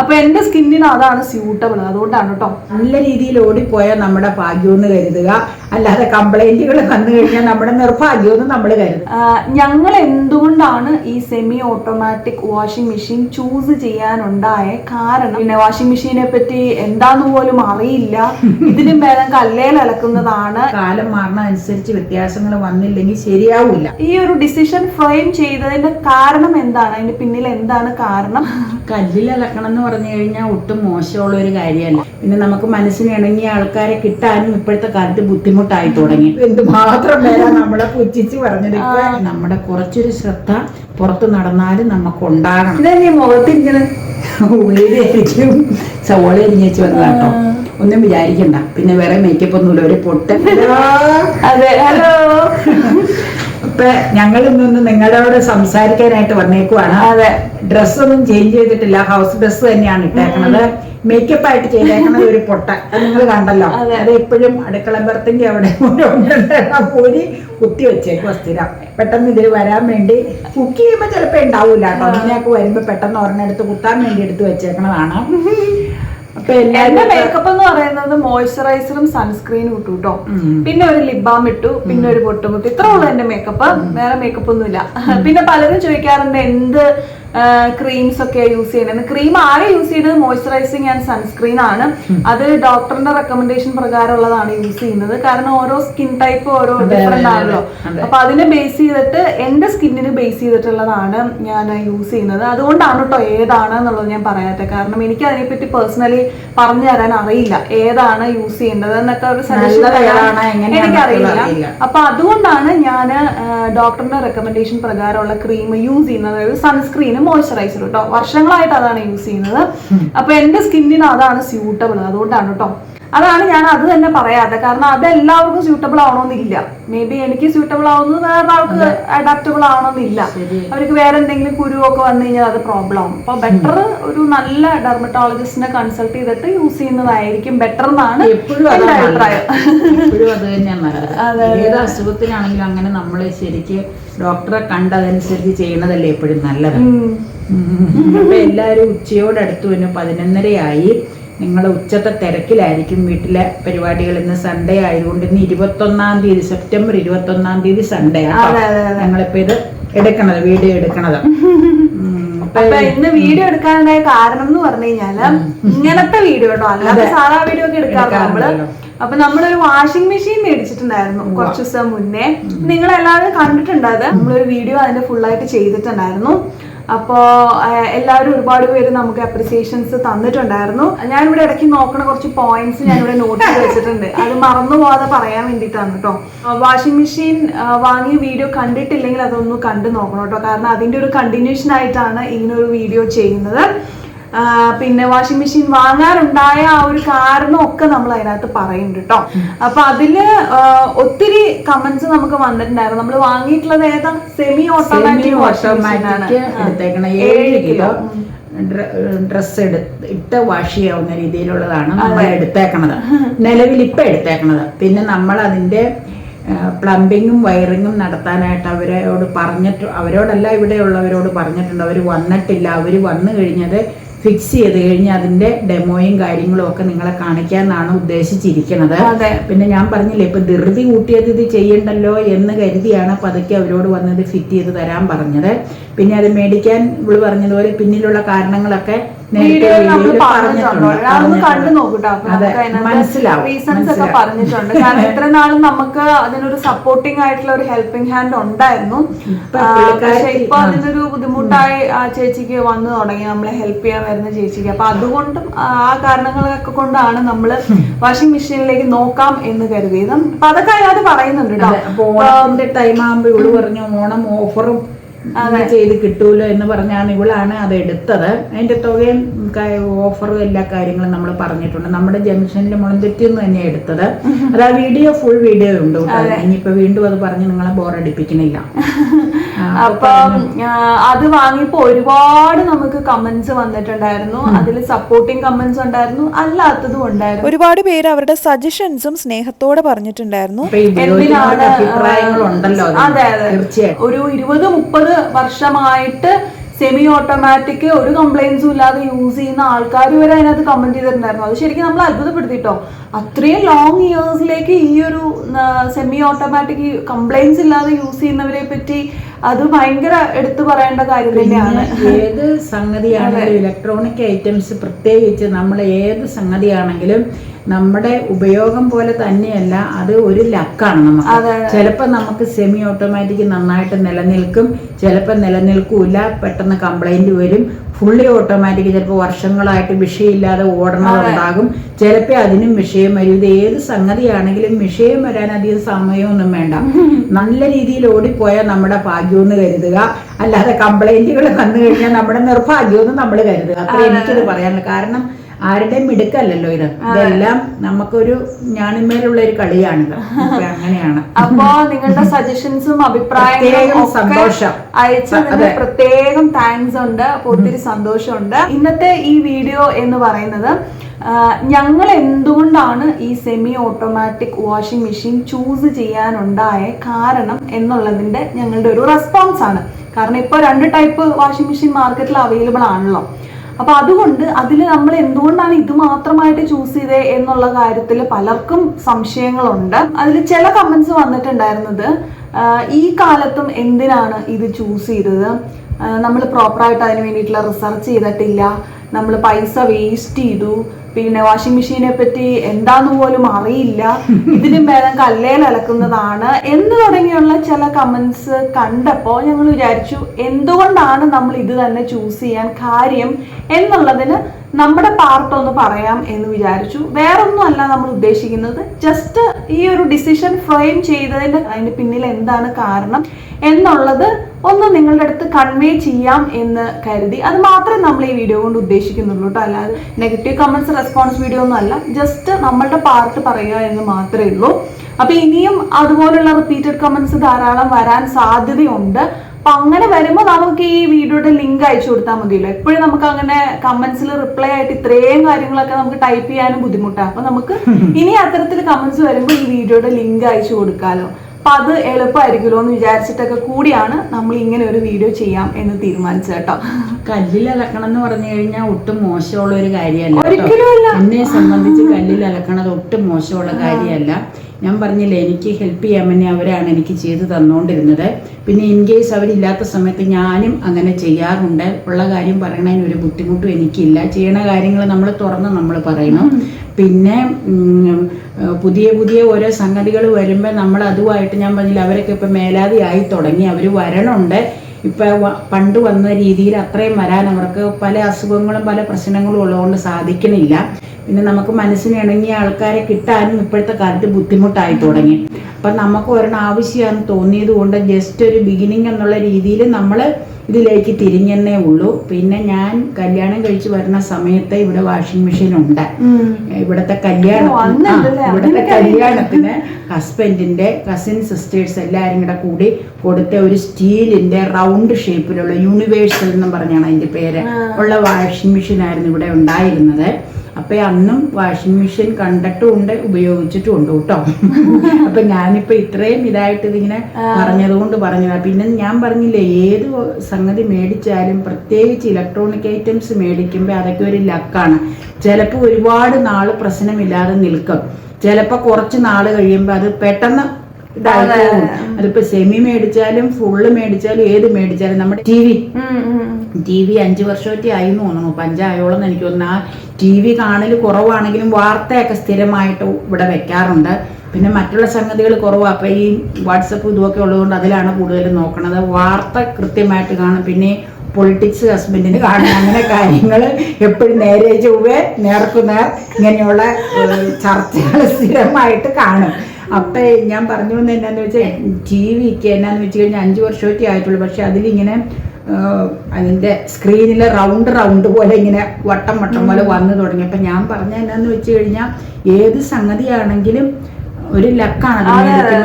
അപ്പൊ എന്റെ സ്കിന്നിന് അതാണ് സ്യൂട്ടബിൾ അതുകൊണ്ടാണ് കേട്ടോ നല്ല രീതിയിൽ ഓടിപ്പോയാൽ നമ്മുടെ ഭാഗ്യമെന്ന് കരുതുക. അല്ലാതെ കംപ്ലൈന്റുകൾ വന്നു കഴിഞ്ഞാൽ നമ്മുടെ നിർഭാഗ്യമെന്ന് നമ്മൾ കരുതുക. ഞങ്ങൾ എന്തുകൊണ്ടാണ് ഈ semi automatic washing machine choose ചെയ്യാനുണ്ടായ കാരണം? പിന്നെ വാഷിംഗ് മെഷീനെ പറ്റി എന്താന്ന് പോലും അറിയില്ല. ഇതിനും ഭേദം കല്ലേൽ അലക്കുന്നതാണ്. കാലം മാറുന്ന അനുസരിച്ച് വ്യത്യാസങ്ങൾ വന്നില്ലെങ്കിൽ ശരിയാവില്ല. ഈ ഒരു ഡിസിഷൻ ഫ്രെയിം ചെയ്തതിന്റെ കാരണം എന്താണ്? അതിന്റെ പിന്നിൽ എന്താണ് കാരണം? കല്ലിൽ അലക്കണം എന്ന് പറഞ്ഞു കഴിഞ്ഞാൽ ഒട്ടും മോശമുള്ള ഒരു കാര്യമല്ല. പിന്നെ നമുക്ക് മനസ്സിന് ഇണങ്ങിയ ആൾക്കാരെ കിട്ടാനും ഇപ്പോഴത്തെ കാലത്ത് ബുദ്ധിമുട്ടായി തുടങ്ങി. എന്തുമാത്രം പേരാ നമ്മളെ പുച്ഛിച്ച് പറഞ്ഞെടുക്കുക നമ്മുടെ കുറച്ചൊരു ശ്രദ്ധ പുറത്ത് നടന്നാലും നമുക്ക് ഉണ്ടാകണം ഇതന്നെ ഉള്ളിലേക്കും ചോളി സവോള അരിഞ്ഞേച്ച് വന്നതാട്ടോ. ഒന്നും വിചാരിക്കണ്ട. പിന്നെ വേറെ മേക്കപ്പ് ഒന്നുമില്ല. ഒരു പൊട്ടോ അതെ. ഹലോ. ഇപ്പൊ ഞങ്ങൾ ഇന്നൊന്ന് നിങ്ങളോട് സംസാരിക്കാനായിട്ട് വന്നേക്കുവാണ്. അതെ. ഡ്രസ്സൊന്നും ചേഞ്ച് ചെയ്തിട്ടില്ല. ഹൗസ് ഡ്രസ്സ് തന്നെയാണ് ഇട്ടേക്കുന്നത് മേക്കപ്പ് ആയിട്ട് ചെയ്തേക്കുന്നത് ഒരു പൊട്ട. നിങ്ങൾ കണ്ടല്ലോ. അത്. എപ്പോഴും അടുക്കള ബർത്തിന്റെ അവിടെ പൂരി കുത്തി വെച്ചേക്കും സ്ഥിരം. പെട്ടെന്ന് ഇതിൽ വരാൻ വേണ്ടി കുക്ക് ചെയ്യുമ്പോൾ ചിലപ്പോ ഉണ്ടാവൂല കേട്ടോ അങ്ങനെയൊക്കെ വരുമ്പോ പെട്ടെന്ന് ഒരെണ്ണം എടുത്ത് കുത്താൻ വേണ്ടി എടുത്ത് വെച്ചേക്കണതാണ്. എന്റെ മേക്കപ്പ് എന്ന് പറയുന്നത് മോയ്സ്ചറൈസറും സൺസ്ക്രീനും ഇട്ടു കേട്ടോ പിന്നെ ഒരു ലിബാം ഇട്ടു പിന്നെ ഒരു പൊട്ടുമുട്ട്. ഇത്രേ ഉള്ളൂ എന്റെ മേക്കപ്പ് വേറെ മേക്കപ്പ് ഒന്നുമില്ല. പിന്നെ പലരും ചോദിക്കാറുണ്ട് എന്ത് ക്രീംസ് ഒക്കെ യൂസ് ചെയ്യുന്നത്. ക്രീം ആകെ യൂസ് ചെയ്യുന്നത്? മോയ്സ്ചറൈസിങ് ആൻഡ് സൺസ്ക്രീൻ ആണ്. അത് ഡോക്ടറിന്റെ റെക്കമെൻഡേഷൻ പ്രകാരമുള്ളതാണ് യൂസ് ചെയ്യുന്നത്. കാരണം ഓരോ സ്കിൻ ടൈപ്പ് ഓരോ ഡിഫറെന്റ് ആണല്ലോ. അപ്പൊ അതിനെ ബേസ് ചെയ്തിട്ട് എന്റെ സ്കിന്നിന് ബേസ് ചെയ്തിട്ടുള്ളതാണ് ഞാൻ യൂസ് ചെയ്യുന്നത്. അതുകൊണ്ടാണ് കേട്ടോ ഏതാണ് എന്നുള്ളത് ഞാൻ പറയാത്തെ കാരണം എനിക്ക് അതിനെപ്പറ്റി പേഴ്സണലി പറഞ്ഞു തരാൻ അറിയില്ല. ഏതാണ് യൂസ് ചെയ്യേണ്ടത് എന്നൊക്കെ ഒരു സജഷൻ എനിക്കറിയില്ല. അപ്പൊ അതുകൊണ്ടാണ് ഞാൻ ഡോക്ടറിന്റെ റെക്കമെൻഡേഷൻ പ്രകാരമുള്ള ക്രീം യൂസ് ചെയ്യുന്നത്. സൺസ്ക്രീനും മോയ്സ്ചറൈസർ കേട്ടോ വർഷങ്ങളായിട്ട് അതാണ് യൂസ് ചെയ്യുന്നത്. അപ്പൊ എന്റെ സ്കിന്നിന് അതാണ് സ്യൂട്ടബിൾ അതുകൊണ്ടാണ് കേട്ടോ അതാണ് ഞാൻ അത് തന്നെ പറയാതെ കാരണം അത് എല്ലാവർക്കും സ്യൂട്ടബിൾ ആവണമെന്നില്ല. മേ ബി എനിക്ക് സ്യൂട്ടബിൾ ആവുന്നത് വേറെ ആൾക്ക് അഡാപ്റ്റബിൾ ആവണമെന്നില്ല. അവർക്ക് വേറെ എന്തെങ്കിലും കുരുവൊക്കെ വന്നു കഴിഞ്ഞാൽ അത് പ്രോബ്ലം ആവും അപ്പൊ ബെറ്റർ ഒരു നല്ല ഡെർമറ്റോളജിസ്റ്റിനെ കൺസൾട്ട് ചെയ്തിട്ട് യൂസ് ചെയ്യുന്നതായിരിക്കും ബെറ്റർ എന്നാണ് എപ്പോഴും അഭിപ്രായം. എപ്പോഴും അത് തന്നെയാണ് നല്ലത്. ഏത് അസുഖത്തിനാണെങ്കിലും അങ്ങനെ നമ്മൾ ശരിക്ക് ഡോക്ടറെ കണ്ടതനുസരിച്ച് ചെയ്യണതല്ലേ എപ്പോഴും നല്ലത്. അപ്പൊ എല്ലാവരും ഉച്ചയോടടുത്തു തന്നെ പതിനൊന്നരയായി. നിങ്ങൾ ഉച്ചത്തെ തിരക്കിലായിരിക്കും വീട്ടിലെ പരിപാടികൾ. ഇന്ന് സൺഡേ ആയതുകൊണ്ട് ഇന്ന് ഇരുപത്തൊന്നാം തീയതി സെപ്റ്റംബർ ഇരുപത്തൊന്നാം തീയതി സൺഡേ ആണ്. ഞങ്ങളിപ്പോ ഇത് എടുക്കണത് വീഡിയോ എടുക്കണത്. അപ്പൊ ഇന്ന് വീഡിയോ എടുക്കാനുണ്ടായ കാരണം എന്ന് പറഞ്ഞു കഴിഞ്ഞാൽ ഇങ്ങനത്തെ വീഡിയോ കേട്ടോ അല്ലാതെ സാധാ വീഡിയോ ഒക്കെ എടുക്കാറുണ്ട് നമ്മൾ? അപ്പൊ നമ്മളൊരു വാഷിംഗ് മെഷീൻ മേടിച്ചിട്ടുണ്ടായിരുന്നു കുറച്ചു ദിവസം മുന്നേ. നിങ്ങൾ എല്ലാവരും കണ്ടിട്ടുണ്ട് അത് നമ്മളൊരു വീഡിയോ അതിന്റെ ഫുൾ ആയിട്ട് ചെയ്തിട്ടുണ്ടായിരുന്നു. അപ്പോ എല്ലാവരും ഒരുപാട് പേര് നമുക്ക് അപ്രിസിയേഷൻസ് തന്നിട്ടുണ്ടായിരുന്നു. ഞാനിവിടെ ഇടയ്ക്ക് നോക്കണ കുറച്ച് പോയിന്റ്സ് ഞാൻ ഇവിടെ നോട്ട് ചെയ്ത് വെച്ചിട്ടുണ്ട്. അത് മറന്നു പോവാതെ പറയാൻ വേണ്ടിട്ടാണ് കേട്ടോ വാഷിംഗ് മെഷീൻ വാങ്ങിയ വീഡിയോ കണ്ടിട്ടില്ലെങ്കിൽ അതൊന്ന് കണ്ടു നോക്കണം കേട്ടോ കാരണം അതിന്റെ ഒരു കണ്ടിന്യൂഷൻ ആയിട്ടാണ് ഇങ്ങനെ ഒരു വീഡിയോ ചെയ്യുന്നത്. പിന്നെ വാഷിംഗ് മെഷീൻ വാങ്ങാറുണ്ടായ ആ ഒരു കാരണം ഒക്കെ നമ്മൾ അതിനകത്ത് പറയുന്നുണ്ട് കേട്ടോ അപ്പൊ അതിൽ ഒത്തിരി കമന്റ്സ് നമുക്ക് വന്നിട്ടുണ്ടായിരുന്നു. നമ്മൾ വാങ്ങിയിട്ടുള്ളത് ഏതാ? സെമി ഓട്ടോമാറ്റിക് ഓട്ടോമാറ്റിക് ഏഴ് കിലോ. ഡ്രസ് ഇട്ട് വാഷ് ചെയ്യാവുന്ന രീതിയിലുള്ളതാണ് നമ്മൾ എടുത്തേക്കണത്. നിലവിൽ ഇപ്പൊ എടുത്തേക്കണത്. പിന്നെ നമ്മൾ അതിന്റെ പ്ലംബിങ്ങും വയറിങ്ങും നടത്താനായിട്ട് അവരോട് പറഞ്ഞിട്ട് അവരോടല്ല ഇവിടെയുള്ളവരോട് പറഞ്ഞിട്ടുണ്ട്. അവർ വന്നിട്ടില്ല. അവർ വന്നു കഴിഞ്ഞത് ഫിക്സ് ചെയ്ത് കഴിഞ്ഞ് അതിന്റെ ഡെമോയും കാര്യങ്ങളും ഒക്കെ നിങ്ങളെ കാണിക്കാന്നാണ് ഉദ്ദേശിച്ചിരിക്കുന്നത് പിന്നെ ഞാൻ പറഞ്ഞില്ലേ ഇപ്പൊ ധൃതി കൂട്ടിയത് ഇത് ചെയ്യണ്ടല്ലോ എന്ന് കരുതിയാണ് പതുക്കെ അവരോട് വന്നത് ഫിറ്റ് ചെയ്ത് തരാൻ പറഞ്ഞത്. പിന്നെ അത് മേടിക്കാൻ ഇവൾ പറഞ്ഞതുപോലെ പിന്നിലുള്ള കാരണങ്ങളൊക്കെ വീഡിയോയിൽ നമ്മൾ പറഞ്ഞിട്ടുണ്ട് അതൊന്ന് കണ്ടു പറഞ്ഞിട്ടുണ്ട്. നോക്കൂട്ടോ റീസൺസ് ഒക്കെ കാരണം ഇത്ര നാളും നമുക്ക് അതിനൊരു സപ്പോർട്ടിംഗ് ആയിട്ടുള്ള ഒരു ഹെൽപ്പിംഗ് ഹാൻഡ് ഉണ്ടായിരുന്നു. പക്ഷെ ഇപ്പൊ അതിനൊരു ബുദ്ധിമുട്ടായി ആ ചേച്ചിക്ക് വന്നു തുടങ്ങി നമ്മളെ ഹെൽപ്പ് ചെയ്യാൻ വരുന്ന ചേച്ചിക്ക്. അപ്പൊ അതുകൊണ്ടും ആ കാരണങ്ങളൊക്കെ കൊണ്ടാണ് നമ്മൾ വാഷിംഗ് മെഷീനിലേക്ക് നോക്കാം എന്ന് കരുതിയത്. അപ്പൊ അതൊക്കെ അയാൾ പറയുന്നുണ്ട് കേട്ടോ അതെ, ഓണത്തിന്റെ ടൈം ആകുമ്പോൾ ഇവിടെ പറഞ്ഞു ഓണം ഓഫറും ചെയ്ത് കിട്ടൂലോ എന്ന് പറഞ്ഞാണ് ഇവളാണ് അത് എടുത്തത്. അതിന്റെ തുകയും ഓഫറും എല്ലാ കാര്യങ്ങളും നമ്മൾ പറഞ്ഞിട്ടുണ്ട്. നമ്മുടെ ജംഗ്ഷനിൽ മുളന്തെറ്റിൽ നിന്ന് തന്നെ എടുത്തത് അത് ആ വീഡിയോ ഫുൾ വീഡിയോ ഉണ്ട്. ഇനിയിപ്പോ വീണ്ടും അത് പറഞ്ഞ് നിങ്ങളെ ബോറടിപ്പിക്കണില്ല അപ്പം അത് വാങ്ങിയപ്പോ ഒരുപാട് നമുക്ക് കമന്റ്സ് വന്നിട്ടുണ്ടായിരുന്നു. അതിൽ സപ്പോർട്ടിങ് കമന്റ്സ് ഉണ്ടായിരുന്നു. അല്ലാത്തതും ഉണ്ടായിരുന്നു. ഒരുപാട് പേര് അവരുടെ സജഷൻസും സ്നേഹത്തോടെ പറഞ്ഞിട്ടുണ്ടായിരുന്നു. എന്തിനാണ് അതെ അതെ. ഒരു ഇരുപത് മുപ്പത് വർഷമായിട്ട് സെമി ഓട്ടോമാറ്റിക് ഒരു കംപ്ലൈൻസും ഇല്ലാതെ യൂസ് ചെയ്യുന്ന ആൾക്കാർ വരെ അതിനകത്ത് കമന്റ് ചെയ്തിട്ടുണ്ടായിരുന്നു. അത് ശരിക്കും നമ്മൾ അത്ഭുതപ്പെടുത്തിട്ടോ? അത്രയും ലോങ് ഇയേഴ്സിലേക്ക് ഈ ഒരു സെമി ഓട്ടോമാറ്റിക് കംപ്ലൈൻസ് ഇല്ലാതെ യൂസ് ചെയ്യുന്നവരെ പറ്റി അത് ഭയങ്കര എടുത്തു പറയേണ്ട കാര്യം തന്നെയാണ്. ഏത് സംഗതിയാണെങ്കിലും ഇലക്ട്രോണിക് ഐറ്റംസ് പ്രത്യേകിച്ച് നമ്മൾ ഏത് സംഗതിയാണെങ്കിലും നമ്മുടെ ഉപയോഗം പോലെ തന്നെയല്ല അത് ഒരു ലക്കാണ് നമുക്ക്. ചിലപ്പോൾ നമുക്ക് സെമി ഓട്ടോമാറ്റിക് നന്നായിട്ട് നിലനിൽക്കും ചിലപ്പോൾ നിലനിൽക്കൂല പെട്ടെന്ന് കംപ്ലൈന്റ് വരും. ഫുള്ളി ഓട്ടോമാറ്റിക് ചിലപ്പോൾ വർഷങ്ങളായിട്ട് വിഷയമില്ലാതെ ഓടണതുണ്ടാകും ചിലപ്പോൾ അതിനും വിഷയം വരും. ഇത് ഏത് സംഗതിയാണെങ്കിലും വിഷയം വരാൻ അധികം സമയമൊന്നും വേണ്ട. നല്ല രീതിയിൽ ഓടിപ്പോയാൽ നമ്മുടെ ഭാഗ്യമെന്ന് കരുതുക. അല്ലാതെ കംപ്ലൈന്റുകൾ വന്നു കഴിഞ്ഞാൽ നമ്മുടെ നിർഭാഗ്യമെന്ന് നമ്മൾ കരുതുക. അത്ര എനിക്കത് പറയാനുള്ളൂ. കാരണം ആരുടെയും മിടുക്കല്ലല്ലോ ഇത്. ഇതെല്ലാം നമുക്കൊരു ഞാനിന്മേലുള്ള ഒരു കളിയാണ് അങ്ങനെയാണ്. അപ്പോ നിങ്ങളുടെ സജഷൻസും അഭിപ്രായങ്ങളും സന്തോഷം. അയച്ചതിന് പ്രത്യേകം താങ്ക്സ് ഉണ്ട്. അപ്പൊ ഒത്തിരി സന്തോഷമുണ്ട്. ഇന്നത്തെ ഈ വീഡിയോ എന്ന് പറയുന്നത് ഞങ്ങൾ എന്തുകൊണ്ടാണ് ഈ semi automatic washing machine choose ചെയ്യാനുണ്ടായ കാരണം എന്നുള്ളതിന്റെ ഞങ്ങളുടെ ഒരു റെസ്പോൺസ് ആണ്. കാരണം ഇപ്പോൾ രണ്ട് ടൈപ്പ് വാഷിംഗ് മെഷീൻ മാർക്കറ്റിൽ അവൈലബിൾ ആണല്ലോ. അപ്പൊ അതുകൊണ്ട് അതിൽ നമ്മൾ എന്തുകൊണ്ടാണ് ഇത് മാത്രമായിട്ട് ചൂസ് ചെയ്തത് എന്നുള്ള കാര്യത്തിൽ പലർക്കും സംശയങ്ങളുണ്ട്. അതിൽ ചില കമന്റ്സ് വന്നിട്ടുണ്ടായിരുന്നത് ഈ കാലത്തും എന്തിനാണ് ഇത് ചൂസ് ചെയ്തത്? നമ്മൾ പ്രോപ്പറായിട്ട് അതിന് വേണ്ടിയിട്ടുള്ള റിസർച്ച് ചെയ്തിട്ടില്ല. നമ്മൾ പൈസ വേസ്റ്റ് ചെയ്തു. പിന്നെ വാഷിംഗ് മെഷീനെ പറ്റി എന്താന്ന് പോലും അറിയില്ല. ഇതിനും ഭേദം കല്ലേൽ അലക്കുന്നതാണ് എന്ന് തുടങ്ങിയുള്ള ചില കമന്റ്സ് കണ്ടപ്പോൾ ഞങ്ങൾ വിചാരിച്ചു എന്തുകൊണ്ടാണ് നമ്മൾ ഇത് തന്നെ ചൂസ് ചെയ്യാൻ കാര്യം എന്നുള്ളതിന് നമ്മുടെ പാർട്ട് ഒന്ന് പറയാം എന്ന് വിചാരിച്ചു. വേറൊന്നും അല്ല നമ്മൾ ഉദ്ദേശിക്കുന്നത്. ജസ്റ്റ് ഈ ഒരു ഡിസിഷൻ ഫ്രെയിം ചെയ്തതിന്റെ അതിന് പിന്നിൽ എന്താണ് കാരണം എന്നുള്ളത് ഒന്ന് നിങ്ങളുടെ അടുത്ത് കൺവേ ചെയ്യാം എന്ന് കരുതി. അത് മാത്രമേ നമ്മൾ ഈ വീഡിയോ കൊണ്ട് ഉദ്ദേശിക്കുന്നുള്ളൂ കേട്ടോ അല്ലാതെ നെഗറ്റീവ് കമൻസ് റെസ്പോൺസ് വീഡിയോ ഒന്നും അല്ല. ജസ്റ്റ് നമ്മളുടെ പാർട്ട് പറയുക എന്ന് മാത്രമേ ഉള്ളൂ. അപ്പൊ ഇനിയും അതുപോലുള്ള റിപ്പീറ്റഡ് കമന്റ്സ് ധാരാളം വരാൻ സാധ്യതയുണ്ട്. അപ്പൊ അങ്ങനെ വരുമ്പോൾ നമുക്ക് ഈ വീഡിയോയുടെ ലിങ്ക് അയച്ചു കൊടുത്താൽ മതിയല്ലോ. എപ്പോഴും നമുക്ക് അങ്ങനെ കമന്റ്സിൽ റിപ്ലൈ ആയിട്ട് ഇത്രയും കാര്യങ്ങളൊക്കെ നമുക്ക് ടൈപ്പ് ചെയ്യാനും ബുദ്ധിമുട്ടാണ് അപ്പൊ നമുക്ക് ഇനി അത്തരത്തിൽ കമന്റ്സ് വരുമ്പോൾ ഈ വീഡിയോയുടെ ലിങ്ക് അയച്ചു കൊടുക്കാലോ. അപ്പൊ അത് എളുപ്പമായിരിക്കുമല്ലോ എന്ന് വിചാരിച്ചിട്ടൊക്കെ കൂടിയാണ് നമ്മൾ ഇങ്ങനെ ഒരു വീഡിയോ ചെയ്യാം എന്ന് തീരുമാനിച്ചത് കേട്ടോ. കല്ലിൽ അലക്കണം എന്ന് പറഞ്ഞു കഴിഞ്ഞാൽ ഒട്ടും മോശമുള്ള ഒരു കാര്യമല്ല. ഒരിക്കലുമല്ല. എന്നെ സംബന്ധിച്ച് കല്ലിൽ അലക്കണത് ഒട്ടും മോശമുള്ള കാര്യമല്ല. ഞാൻ പറഞ്ഞില്ലേ എനിക്ക് ഹെൽപ്പ് ചെയ്യാൻ വേണ്ടി അവരാണ് എനിക്ക് ചെയ്ത് തന്നുകൊണ്ടിരുന്നത് പിന്നെ ഇൻ കേസ് അവരില്ലാത്ത സമയത്ത് ഞാനും അങ്ങനെ ചെയ്യാറുണ്ട്. ഉള്ള കാര്യം പറയണതിന് ഒരു ബുദ്ധിമുട്ടും എനിക്കില്ല. ചെയ്യണ കാര്യങ്ങൾ നമ്മൾ തുറന്ന് നമ്മൾ പറയണം. പിന്നെ പുതിയ പുതിയ ഓരോ സംഗതികൾ വരുമ്പോൾ നമ്മൾ അതുമായിട്ട് ഞാൻ പറഞ്ഞില്ല അവരൊക്കെ ഇപ്പം ആയി തുടങ്ങി അവർ വരണുണ്ട്. ഇപ്പം പണ്ട് വന്ന രീതിയിൽ അത്രയും വരാൻ അവർക്ക് പല അസുഖങ്ങളും പല പ്രശ്നങ്ങളും ഉള്ളതുകൊണ്ട് സാധിക്കണില്ല. പിന്നെ നമുക്ക് മനസ്സിന് ഇണങ്ങിയ ആൾക്കാരെ കിട്ടാനും ഇപ്പോഴത്തെ കാലത്ത് ബുദ്ധിമുട്ടായി തുടങ്ങി. അപ്പം നമുക്ക് ഒരെണ്ണം ആവശ്യമാണെന്ന് തോന്നിയത് കൊണ്ട് ജസ്റ്റ് ഒരു ബിഗിനിങ് എന്നുള്ള രീതിയിൽ നമ്മൾ ഇതിലേക്ക് തിരിഞ്ഞെന്നേ ഉള്ളൂ. പിന്നെ ഞാൻ കല്യാണം കഴിച്ച് വരുന്ന സമയത്ത് ഇവിടെ വാഷിംഗ് മെഷീൻ ഉണ്ട്. ഇവിടത്തെ കല്യാണം ഇവിടത്തെ കല്യാണത്തിന് ഹസ്ബൻഡിന്റെ കസിൻ സിസ്റ്റേഴ്സ് എല്ലാവരും കൂടെ കൂടി കൊടുത്ത ഒരു സ്റ്റീലിന്റെ റൗണ്ട് ഷേപ്പിലുള്ള യൂണിവേഴ്സൽ എന്നും പറഞ്ഞാണ് അതിന്റെ പേര്. ഉള്ള വാഷിംഗ് മെഷീൻ ആയിരുന്നു ഇവിടെ ഉണ്ടായിരുന്നത്. അപ്പൊ അന്നും വാഷിംഗ് മെഷീൻ കണ്ടിട്ടും ഉണ്ട് ഉപയോഗിച്ചിട്ടും ഉണ്ട് കേട്ടോ. അപ്പൊ ഞാനിപ്പോ ഇത്രയും ഇതായിട്ട് ഇതിങ്ങനെ പറഞ്ഞതുകൊണ്ട് പറഞ്ഞത് പിന്നെ ഞാൻ പറഞ്ഞില്ലേ ഏത് സംഗതി മേടിച്ചാലും പ്രത്യേകിച്ച് ഇലക്ട്രോണിക് ഐറ്റംസ് മേടിക്കുമ്പോൾ അതൊക്കെ ഒരു ലക്കാണ്. ചിലപ്പോൾ ഒരുപാട് നാൾ പ്രശ്നമില്ലാതെ നിൽക്കും. ചിലപ്പോ കുറച്ച് നാൾ കഴിയുമ്പോൾ അത് പെട്ടെന്ന് ഇതായിട്ട് അതിപ്പോ സെമി മേടിച്ചാലും ഫുള്ള് മേടിച്ചാലും ഏത് മേടിച്ചാലും നമ്മുടെ ടി വി. ടി വി അഞ്ച് വർഷമൊക്കെ ആയി തോന്നുന്നു. പഞ്ചായോളം എനിക്ക് തോന്നുന്നു. ആ ടി വി കാണൽ കുറവാണെങ്കിലും വാർത്തയൊക്കെ സ്ഥിരമായിട്ട് ഇവിടെ വെക്കാറുണ്ട്. പിന്നെ മറ്റുള്ള സംഗതികൾ കുറവാണ് അപ്പം ഈ വാട്സപ്പ് ഇതുമൊക്കെ ഉള്ളതുകൊണ്ട് അതിലാണ് കൂടുതലും നോക്കണത്. വാർത്ത കൃത്യമായിട്ട് കാണും. പിന്നെ പൊളിറ്റിക്സ് ഹസ്ബൻഡിന് കാണും. അങ്ങനെ കാര്യങ്ങൾ എപ്പോഴും നേരെ ചൊവ്വേ നേർക്കു നേർ ഇങ്ങനെയുള്ള ചർച്ചകൾ സ്ഥിരമായിട്ട് കാണും. അപ്പേ ഞാൻ പറഞ്ഞു വന്നത് എന്താണെന്ന് വെച്ചാൽ ടി വിക്ക് എന്നാന്ന് വെച്ച് കഴിഞ്ഞാൽ അഞ്ച് വർഷമൊക്കെ ആയിട്ടുള്ളൂ. പക്ഷെ അതിലിങ്ങനെ ആഹ്, അതിന്റെ സ്ക്രീനിൽ റൗണ്ട് റൗണ്ട് പോലെ ഇങ്ങനെ വട്ടം വട്ടം പോലെ വന്നു തുടങ്ങി. അപ്പൊ ഞാൻ പറഞ്ഞ എന്നാന്ന് വെച്ച് കഴിഞ്ഞാൽ ഏത് സംഗതിയാണെങ്കിലും ഒരു ലക്കാണ്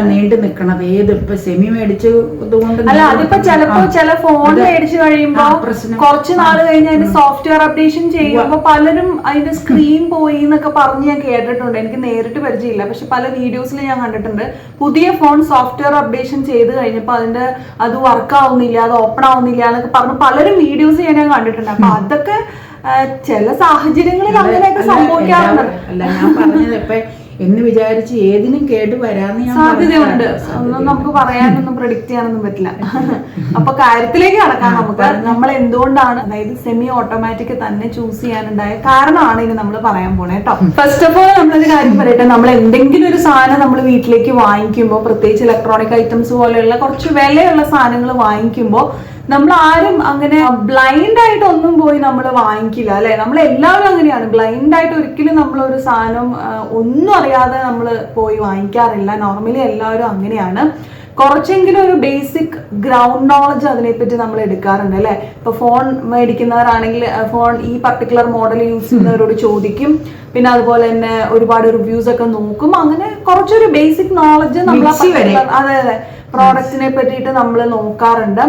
നീണ്ടു നിക്കണത്. ഏത് ഇപ്പൊ സെമി മേടിച്ചു അല്ല അതിപ്പോ ചിലപ്പോ ചില ഫോൺ മേടിച്ചു കഴിയുമ്പോ കുറച്ച് നാൾ കഴിഞ്ഞ് അതിന്റെ സോഫ്റ്റ്വെയർ അപ്ഡേഷൻ ചെയ്യുമ്പോ പലരും അതിന്റെ സ്ക്രീൻ പോയി എന്നൊക്കെ പറഞ്ഞ് ഞാൻ കേട്ടിട്ടുണ്ട്. എനിക്ക് നേരിട്ട് പരിചയമില്ല. പക്ഷെ പല വീഡിയോസിൽ ഞാൻ കണ്ടിട്ടുണ്ട്. പുതിയ ഫോൺ സോഫ്റ്റ്വെയർ അപ്ഡേഷൻ ചെയ്ത് കഴിഞ്ഞപ്പോ അതിന്റെ അത് വർക്ക് ആവുന്നില്ല അത് ഓപ്പൺ ആവുന്നില്ല എന്നൊക്കെ പറഞ്ഞ് പലരും വീഡിയോസ് ഞാൻ കണ്ടിട്ടുണ്ട്. അപ്പൊ അതൊക്കെ ചില സാഹചര്യങ്ങളിൽ അങ്ങനെയൊക്കെ സംഭവിക്കാറുണ്ട്. അല്ല ഞാൻ പറഞ്ഞത് ഇപ്പൊ എന്ന് വിചാരിച്ച് ഏതിനും കേട് വരാന്ന് ഞാൻ സാധ്യതയുണ്ട്. ഒന്നും നമുക്ക് പറയാനൊന്നും പ്രിഡിക്ട് ചെയ്യാനൊന്നും പറ്റില്ല. അപ്പൊ കാര്യത്തിലേക്ക് കടക്കാം നമുക്ക്. നമ്മൾ എന്തുകൊണ്ടാണ് അതായത് സെമി ഓട്ടോമാറ്റിക് തന്നെ ചൂസ് ചെയ്യാനുണ്ടായ കാരണമാണ് ഇനി നമ്മൾ പറയാൻ പോണേ കേട്ടോ ഫസ്റ്റ് ഓഫ് ഓൾ നമ്മളൊരു കാര്യം പറയട്ടെ. നമ്മൾ എന്തെങ്കിലും ഒരു സാധനം നമ്മൾ വീട്ടിലേക്ക് വാങ്ങിക്കുമ്പോൾ പ്രത്യേകിച്ച് ഇലക്ട്രോണിക് ഐറ്റംസ് പോലെയുള്ള കുറച്ച് വിലയുള്ള സാധനങ്ങൾ വാങ്ങിക്കുമ്പോൾ നമ്മൾ ആരും അങ്ങനെ ബ്ലൈൻഡ് ആയിട്ട് ഒന്നും പോയി നമ്മൾ വാങ്ങിക്കില്ല അല്ലെ? നമ്മൾ എല്ലാവരും അങ്ങനെയാണ്. ബ്ലൈൻഡ് ആയിട്ട് ഒരിക്കലും നമ്മൾ ഒരു സാധനം ഒന്നും അറിയാതെ നമ്മൾ പോയി വാങ്ങിക്കാറില്ല. നോർമലി എല്ലാവരും അങ്ങനെയാണ്. കുറച്ചെങ്കിലും ഒരു ബേസിക് ഗ്രൗണ്ട് നോളജ് അതിനെപ്പറ്റി നമ്മൾ എടുക്കാറുണ്ട് അല്ലെ? ഇപ്പൊ ഫോൺ മേടിക്കുന്നവരാണെങ്കിൽ ഫോൺ ഈ പർട്ടിക്കുലർ മോഡൽ യൂസ് ചെയ്യുന്നവരോട് ചോദിക്കും. പിന്നെ അതുപോലെ തന്നെ ഒരുപാട് റിവ്യൂസ് ഒക്കെ നോക്കും. അങ്ങനെ കുറച്ചൊരു ബേസിക് നോളജ് നമ്മൾ അതെ അതെ. പ്രോഡക്റ്റിനെ പറ്റിയിട്ട് നമ്മൾ നോക്കാറുണ്ട്.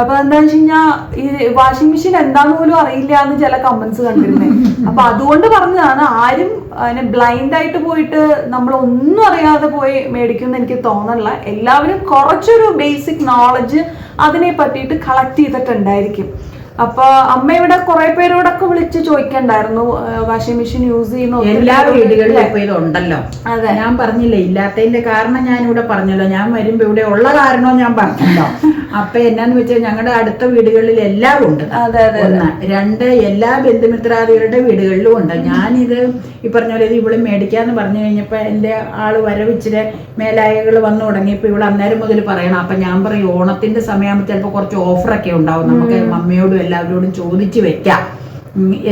അപ്പൊ എന്താണെന്ന് വെച്ച് കഴിഞ്ഞാൽ ഈ വാഷിംഗ് മെഷീൻ എന്താന്ന് പോലും അറിയില്ല എന്ന് ചില കമന്റ്സ് കണ്ടിരുന്നേ. അപ്പൊ അതുകൊണ്ട് പറഞ്ഞതാണ് ആരും അതിനെ ബ്ലൈൻഡ് ആയിട്ട് പോയിട്ട് നമ്മൾ ഒന്നും അറിയാതെ പോയി മേടിക്കുമെന്ന് എനിക്ക് തോന്നണില്ല. എല്ലാവരും കുറച്ചൊരു ബേസിക് നോളജ് അതിനെ പറ്റിയിട്ട് കളക്ട് ചെയ്തിട്ടുണ്ടായിരിക്കും. അപ്പൊ അമ്മ ഇവിടെ കുറെ പേരോടൊക്കെ വിളിച്ച് ചോദിക്കണ്ടായിരുന്നു വാഷിംഗ് മെഷീൻ യൂസ് ചെയ്യുന്ന എല്ലാ വീടുകളിലും ഉണ്ടല്ലോ ഇപ്പൊ ഇതുണ്ടല്ലോ അതെ. ഞാൻ പറഞ്ഞില്ലേ ഇല്ലാത്തതിന്റെ കാരണം ഞാൻ ഇവിടെ പറഞ്ഞല്ലോ. ഞാൻ വരുമ്പോ ഇവിടെ ഉള്ള കാരണവും ഞാൻ പറഞ്ഞല്ലോ. അപ്പൊ എന്നാന്ന് വെച്ചാൽ ഞങ്ങളുടെ അടുത്ത വീടുകളിൽ എല്ലാം ഉണ്ട്. അതെ, അതെ, ഒന്ന് രണ്ട് എല്ലാ ബന്ധുമിത്രാദികളുടെ വീടുകളിലും ഉണ്ട്. ഞാനിത് ഈ പറഞ്ഞ പോലെ ഇത് ഇവിടെ മേടിക്കാന്ന് പറഞ്ഞു കഴിഞ്ഞപ്പോ എന്റെ ആൾ വരവിച്ചിട്ട് മേലായകൾ വന്നു തുടങ്ങിയപ്പോ ഇവിടെ അന്നേരം മുതൽ പറയണം. അപ്പൊ ഞാൻ പറയും ഓണത്തിന്റെ സമയമാകുമ്പോൾ ചിലപ്പോൾ കുറച്ച് ഓഫറൊക്കെ ഉണ്ടാവും. നമുക്ക് മമ്മിയോടും എല്ലാവരോടും ചോദിച്ചു വെക്കാം.